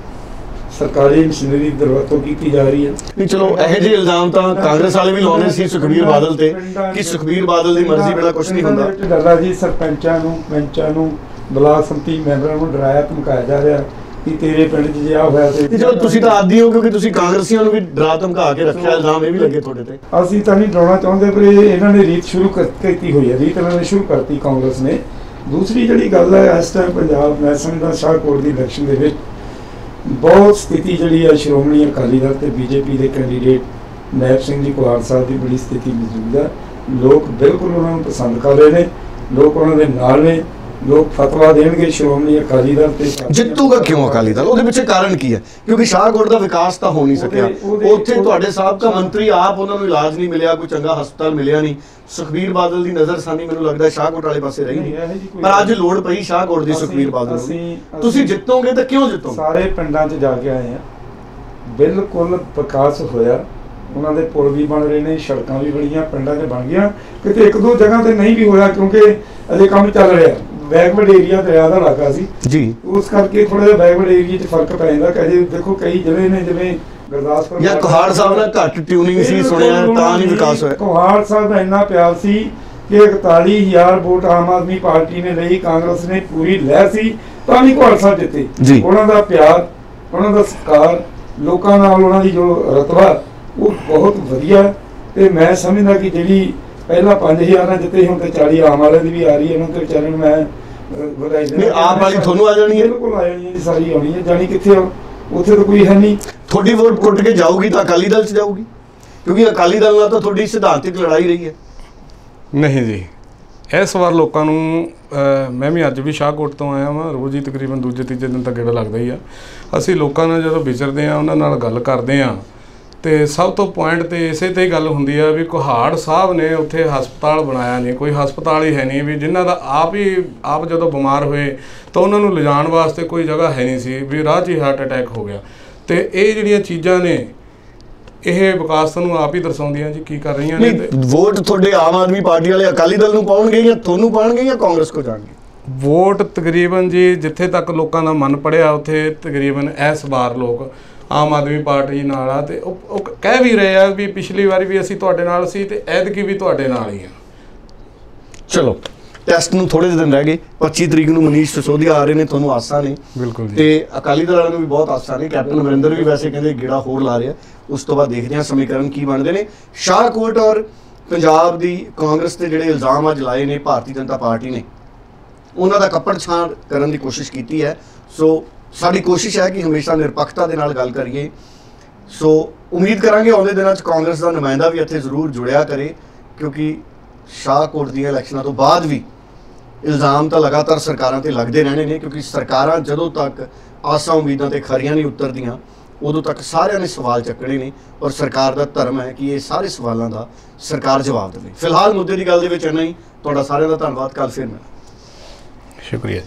Speaker 4: ਸਰਕਾਰੀ ਮਸ਼ੀਨਰੀ ਦਰਵਤੋਂ ਕੀਤੀ ਜਾ ਰਹੀ ਹੈ।
Speaker 1: ਨਹੀਂ ਚਲੋ ਇਹੋ ਜਿਹੇ ਇਲਜ਼ਾਮ ਤਾਂ ਕਾਂਗਰਸ ਵਾਲੇ ਵੀ ਲਾਉਂਦੇ ਸੀ ਸੁਖਬੀਰ ਬਾਦਲ ਤੇ ਕਿ ਸੁਖਬੀਰ ਬਾਦਲ ਦੀ ਮਰਜ਼ੀ ਬਿਨਾਂ ਕੁਝ ਨਹੀਂ ਹੁੰਦਾ।
Speaker 4: ਡਰਦਾ ਜੀ ਸਰਪੰਚਾਂ ਨੂੰ ਪੰਚਾਂ ਨੂੰ ਬਲਾਕ ਸੰਮਤੀ ਮੈਂਬਰਾਂ ਨੂੰ ਡਰਾਇਆ ਧਮਕਾਇਆ ਜਾ ਰਿਹਾ। ਕਿ ਤੇਰੇ ਪਿੰਡ 'ਚ ਜਿਆ ਹੋਇਆ ਤੇ
Speaker 1: ਚਲੋ ਤੁਸੀਂ ਤਾਂ ਆਦੀ ਹੋ ਕਿਉਂਕਿ ਤੁਸੀਂ ਕਾਂਗਰਸੀਆਂ ਨੂੰ ਵੀ ਡਰਾ ਧਮਕਾ ਕੇ ਰੱਖਿਆ ਇਲਜ਼ਾਮ ਇਹ ਵੀ ਲੱਗੇ ਤੁਹਾਡੇ ਤੇ।
Speaker 4: ਅਸੀਂ ਤਾਂ ਨਹੀਂ ਡਰਾਉਣਾ ਚਾਹੁੰਦੇ ਪਰ ਇਹ ਇਹਨਾਂ ਨੇ ਰੀਤ ਸ਼ੁਰੂ ਕੀਤੀ ਹੋਈ ਹੈ। ਰੀਤ ਇਹਨਾਂ ਨੇ ਸ਼ੁਰੂ ਕਰਤੀ ਕਾਂਗਰਸ ਨੇ। ਦੂਸਰੀ ਜਿਹੜੀ ਗੱਲ ਹੈ ਇਸ ਟਾਈਮ ਪੰਜਾਬ ਨੈਸ਼ਨਲ ਦਾ ਸ਼ਾਹਕੋਟ ਦੀ ਇਲੈਕਸ਼ਨ ਦੇ ਵਿੱਚ ਬਹੁਤ ਸਥਿਤੀ ਜਿਹੜੀ ਹੈ ਸ਼੍ਰੋਮਣੀ ਅਕਾਲੀ ਦਲ ਤੇ ਬੀਜੇਪੀ ਦੇ ਕੈਂਡੀਡੇਟ ਨੈਬ ਸਿੰਘ ਜੀ ਕੁਹਾੜ ਸਾਹਿਬ ਦੀ ਬੜੀ ਸਥਿਤੀ ਮੌਜੂਦ ਹੈ। ਲੋਕ ਬਿਲਕੁਲ ਉਹਨਾਂ ਨੂੰ ਪਸੰਦ ਕਰ ਰਹੇ ਨੇ। ਲੋਕ ਉਹਨਾਂ ਦੇ ਨਾਲ ਨੇ। ਲੋਕ ਫਤਵਾ ਦੇਣਗੇ ਸ਼੍ਰੋਮਣੀ ਅਕਾਲੀ ਦਲ ਤੇ
Speaker 1: ਜਿੱਤੂਗਾ ਕਿਉਂ ਅਕਾਲੀ ਦਲ? ਉਹਦੇ ਪਿੱਛੇ ਕਾਰਨ ਕੀ ਹੈ? ਕਿਉਂਕਿ ਸ਼ਾਹਕੋਟ ਦਾ ਵਿਕਾਸ ਤਾਂ ਹੋ ਨਹੀਂ ਸਕਿਆ। ਉੱਥੇ ਤੁਹਾਡੇ ਸਾਬਕਾ ਮੰਤਰੀ ਆਪ ਉਹਨਾਂ ਨੂੰ ਇਲਾਜ ਨਹੀਂ ਮਿਲਿਆ ਕੋਈ ਚੰਗਾ ਹਸਪਤਾਲ ਮਿਲਿਆ ਨਹੀਂ। ਸੁਖਬੀਰ ਬਾਦਲ ਦੀ ਨਜ਼ਰਸਾਨੀ ਮੈਨੂੰ ਲੱਗਦਾ ਸ਼ਾਹਕੋਟ ਵਾਲੇ ਪਾਸੇ ਰਹੀ
Speaker 4: ਨਹੀਂ,
Speaker 1: ਪਰ ਅੱਜ ਲੋੜ ਪਈ ਸ਼ਾਹਕੋਟ ਦੀ ਸੁਖਬੀਰ ਬਾਦਲ ਨੂੰ। ਤੁਸੀਂ ਜਿੱਤੋਗੇ ਤਾਂ ਕਿਉਂ ਜਿੱਤੋਗੇ?
Speaker 4: ਸਾਰੇ ਪਿੰਡਾਂ 'ਚ ਜਾ ਕੇ ਆਏ ਆ ਬਿਲਕੁਲ ਵਿਕਾਸ ਹੋਇਆ। ਉਹਨਾਂ ਦੇ ਪੁਲ ਵੀ ਬਣ ਰਹੇ ਨੇ ਸੜਕਾਂ ਵੀ ਬਣੀਆਂ ਪਿੰਡਾਂ 'ਚ ਬਣ ਗਈਆਂ। ਕਿਤੇ ਇੱਕ ਦੋ ਜਗ੍ਹਾ ਤੇ ਨਹੀਂ ਵੀ ਹੋਇਆ ਕਿਉਂਕਿ ਅਜੇ ਕੰਮ ਚੱਲ ਰਿਹਾ। ਬੈਕਵਰਡ ਏਰੀਆ ਦਰਿਆ ਦਾ ਇਲਾਕਾ ਸੀ।
Speaker 1: ਜੀ।
Speaker 4: ਉਸ ਕਰਕੇ ਥੋੜਾ ਜਿਹਾ ਬੈਕਵਰਡ ਏਰੀਆ 'ਚ ਫ਼ਰਕ ਪੈ ਜਾਂਦਾ। ਕਿ ਅਜੇ ਦੇਖੋ ਕਈ ਜ਼ਿਲ੍ਹੇ ਨੇ ਜਿਵੇਂ ਗੁਰਦਾਸਪੁਰ
Speaker 1: ਜਾਂ ਕੁਹਾੜ ਸਾਹਿਬ ਨਾਲ ਘੱਟ ਟਿਊਨਿੰਗ ਸੀ ਸੁਣਿਆ ਤਾਂ ਨਹੀਂ ਵਿਕਾਸ ਹੋਇਆ।
Speaker 4: ਕੁਹਾੜ ਸਾਹਿਬ ਦਾ ਇੰਨਾ ਪਿਆਰ ਸੀ ਕਿ 41000 ਵੋਟ ਆਮ ਆਦਮੀ ਪਾਰਟੀ ਨੇ ਲਈ ਕਾਂਗਰਸ ਨੇ ਪੂਰੀ ਲੈ ਸੀ ਤਾਂ ਵੀ ਕੁਹਾੜ ਸਾਹਿਬ ਜਿੱਤੇ। ਉਹਨਾਂ ਦਾ ਪਿਆਰ ਉਹਨਾਂ ਦਾ ਸਤਿਕਾਰ ਲੋਕਾਂ ਨਾਲ ਉਹਨਾਂ ਦੀ ਜੋ ਰਤਬਾ ਉਹ ਬਹੁਤ ਵਧੀਆ। ਤੇ ਮੈਂ ਸਮਝਦਾ ਕਿ ਜਿਹੜੀ ਪਹਿਲਾਂ 5000 ਨਾਲ ਜਿੱਤੇ ਹੁਣ ਤੇ 40 ਆਮ ਵਾਲਿਆਂ ਦੀ ਵੀ ਆ ਰਹੀ ਹੈ ਉਹਨਾਂ ਤੇ ਵਿਚਾਰਿਆਂ ਨੂੰ ਮੈਂ ਵਧਾਈ
Speaker 1: ਨਹੀਂ, ਆਪ ਵਾਲੀ ਤੁਹਾਨੂੰ ਆ ਜਾਣੀ ਹੈ?
Speaker 4: ਬਿਲਕੁਲ ਆ ਜਾਣੀ ਹੈ ਸਾਰੀ ਆਉਣੀ ਹੈ ਜਾਣੀ ਕਿੱਥੇ ਆ? ਉੱਥੇ ਤਾਂ ਕੋਈ ਹੈ ਨਹੀਂ
Speaker 1: ਤੁਹਾਡੀ ਵੋਟ ਕੁੱਟ ਕੇ ਜਾਊਗੀ ਤਾਂ ਅਕਾਲੀ ਦਲ 'ਚ ਜਾਊਗੀ ਕਿਉਂਕਿ ਅਕਾਲੀ ਦਲ ਨਾਲ ਤਾਂ ਤੁਹਾਡੀ ਸਿਧਾਂਤਿਕ ਲੜਾਈ ਰਹੀ ਹੈ
Speaker 3: ਨਹੀਂ ਜੀ ਇਸ ਵਾਰ ਲੋਕਾਂ ਨੂੰ ਮੈਂ ਵੀ ਅੱਜ ਵੀ ਸ਼ਾਹਕੋਟ ਤੋਂ ਆਇਆ ਵਾਂ ਰੋਜ਼ ਹੀ ਤਕਰੀਬਨ ਦੂਜੇ ਤੀਜੇ ਦਿਨ ਤਾਂ ਗੇੜਾ ਲੱਗਦਾ ਹੀ ਆ ਅਸੀਂ ਲੋਕਾਂ ਨਾਲ ਜਦੋਂ ਵਿਚਰਦੇ ਆ ਉਹਨਾਂ ਨਾਲ ਗੱਲ ਕਰਦੇ ਆ ਤੇ ਸਭ ਤੋਂ ਪੁਆਇੰਟ ਤੇ ਇਸੇ ਤੇ ਹੀ ਗੱਲ ਹੁੰਦੀ ਆ ਵੀ ਕੁਹਾੜ ਸਾਹਿਬ ਨੇ ਉੱਥੇ ਹਸਪਤਾਲ ਬਣਾਇਆ ਨਹੀਂ ਕੋਈ ਹਸਪਤਾਲ ਹੀ ਹੈ ਨਹੀਂ ਵੀ ਜਿਨ੍ਹਾਂ ਦਾ ਆਪ ਹੀ ਆਪ ਜਦੋਂ ਬਿਮਾਰ ਹੋਏ ਤਾਂ ਉਹਨਾਂ ਨੂੰ ਲਿਜਾਣ ਵਾਸਤੇ ਕੋਈ ਜਗ੍ਹਾ ਹੈ ਨਹੀਂ ਸੀ ਵੀ ਰਾਹ 'ਚ ਹੀ ਹਾਰਟ ਅਟੈਕ ਹੋ ਗਿਆ। ਤੇ ਇਹ ਜਿਹੜੀਆਂ ਚੀਜ਼ਾਂ ਨੇ ਇਹ ਵਿਕਾਸ ਤੁਹਾਨੂੰ ਆਪ ਹੀ ਦਰਸਾਉਂਦੀਆਂ ਜੀ ਕੀ ਕਰ ਰਹੀਆਂ ਨੇ
Speaker 1: ਵੋਟ ਤੁਹਾਡੇ ਆਮ ਆਦਮੀ ਪਾਰਟੀ ਵਾਲੇ ਅਕਾਲੀ ਦਲ ਨੂੰ ਪਾਉਣਗੇ ਜਾਂ ਤੁਹਾਨੂੰ ਪਾਉਣਗੇ ਜਾਂ ਕਾਂਗਰਸ ਕੋ ਜਾਣਗੇ?
Speaker 3: ਵੋਟ ਤਕਰੀਬਨ ਜੀ ਜਿੱਥੇ ਤੱਕ ਲੋਕਾਂ ਦਾ ਮਨ ਪੜਿਆ ਉੱਥੇ ਤਕਰੀਬਨ ਇਸ ਵਾਰ ਲੋਕ ਆਮ ਆਦਮੀ ਪਾਰਟੀ ਨਾਲ ਆ ਤੇ ਉਹ ਉਹ ਕਹਿ ਵੀ ਰਹੇ ਆ ਵੀ ਪਿਛਲੀ ਵਾਰੀ ਵੀ ਅਸੀਂ ਤੁਹਾਡੇ ਨਾਲ ਸੀ ਤੇ ਐਤਕੀ ਵੀ ਤੁਹਾਡੇ ਨਾਲ ਹੀ ਆ।
Speaker 1: ਚਲੋ ਟੈਸਟ ਨੂੰ ਥੋੜੇ ਜਿਹੇ ਦਿਨ ਰਹਿ ਗਏ। 25 ਤਰੀਕ ਨੂੰ ਮਨੀਸ਼ ਸਿਸੋਦੀਆ ਆ ਰਹੇ ਨੇ ਤੁਹਾਨੂੰ ਆਸਾਂ ਨੇ।
Speaker 3: ਬਿਲਕੁਲ ਜੀ।
Speaker 1: ਤੇ ਅਕਾਲੀ ਦਲ ਵਾਲਿਆਂ ਨੂੰ ਵੀ ਬਹੁਤ ਆਸਾਂ ਨੇ। ਕੈਪਟਨ ਅਮਰਿੰਦਰ ਵੀ ਵੈਸੇ ਕਹਿੰਦੇ ਗੇੜਾ ਹੋਰ ਲਾ ਰਿਹਾ। ਉਸ ਤੋਂ ਬਾਅਦ ਦੇਖਦੇ ਹਾਂ ਸਮੀਕਰਨ ਕੀ ਬਣਦੇ ਨੇ। ਸ਼ਾਹਕੋਟ ਔਰ ਪੰਜਾਬ ਦੀ ਕਾਂਗਰਸ ਤੇ ਜਿਹੜੇ ਇਲਜ਼ਾਮ ਅੱਜ ਲਾਏ ਨੇ ਭਾਰਤੀ ਜਨਤਾ ਪਾਰਟੀ ਨੇ। ਉਹਨਾਂ ਦਾ ਕੱਪੜ ਛਾਣ ਕਰਨ ਦੀ ਕੋਸ਼ਿਸ਼ ਕੀਤੀ ਹੈ। ਸੋ ਸਾਡੀ ਕੋਸ਼ਿਸ਼ ਹੈ ਕਿ ਹਮੇਸ਼ਾ ਨਿਰਪੱਖਤਾ ਦੇ ਨਾਲ ਗੱਲ ਕਰੀਏ। ਸੋ ਉਮੀਦ ਕਰਾਂਗੇ ਆਉਂਦੇ ਦਿਨਾਂ 'ਚ ਕਾਂਗਰਸ ਦਾ ਨੁਮਾਇੰਦਾ ਵੀ ਇੱਥੇ ਜ਼ਰੂਰ ਜੁੜਿਆ ਕਰੇ, ਕਿਉਂਕਿ ਸ਼ਾਹਕੋਟ ਦੀਆਂ ਇਲੈਕਸ਼ਨਾਂ ਤੋਂ ਬਾਅਦ ਵੀ ਇਲਜ਼ਾਮ ਤਾਂ ਲਗਾਤਾਰ ਸਰਕਾਰਾਂ ਤੇ ਲੱਗਦੇ ਰਹਿਣੇ ਨੇ, ਕਿਉਂਕਿ ਸਰਕਾਰਾਂ ਜਦੋਂ ਤੱਕ ਆਸਾਂ ਉਮੀਦਾਂ ਤੇ ਖਰੀਆਂ ਨਹੀਂ ਉਤਰਦੀਆਂ, ਉਦੋਂ ਤੱਕ ਸਾਰਿਆਂ ਨੇ ਸਵਾਲ ਚੱਕਣੇ ਨੇ ਔਰ ਸਰਕਾਰ ਦਾ ਧਰਮ ਹੈ ਕਿ ਇਹ ਸਾਰੇ ਸਵਾਲਾਂ ਦਾ ਸਰਕਾਰ ਜਵਾਬ ਦੇਵੇ। ਫਿਲਹਾਲ ਮੁੱਦੇ ਦੀ ਗੱਲ ਦੇ ਵਿੱਚ ਇੰਨਾ ਹੀ। ਤੁਹਾਡਾ ਸਾਰਿਆਂ ਦਾ ਧੰਨਵਾਦ। ਕੱਲ ਫਿਰ ਮਿਲਾਂਗੇ।
Speaker 3: ਸ਼ੁਕਰੀਆ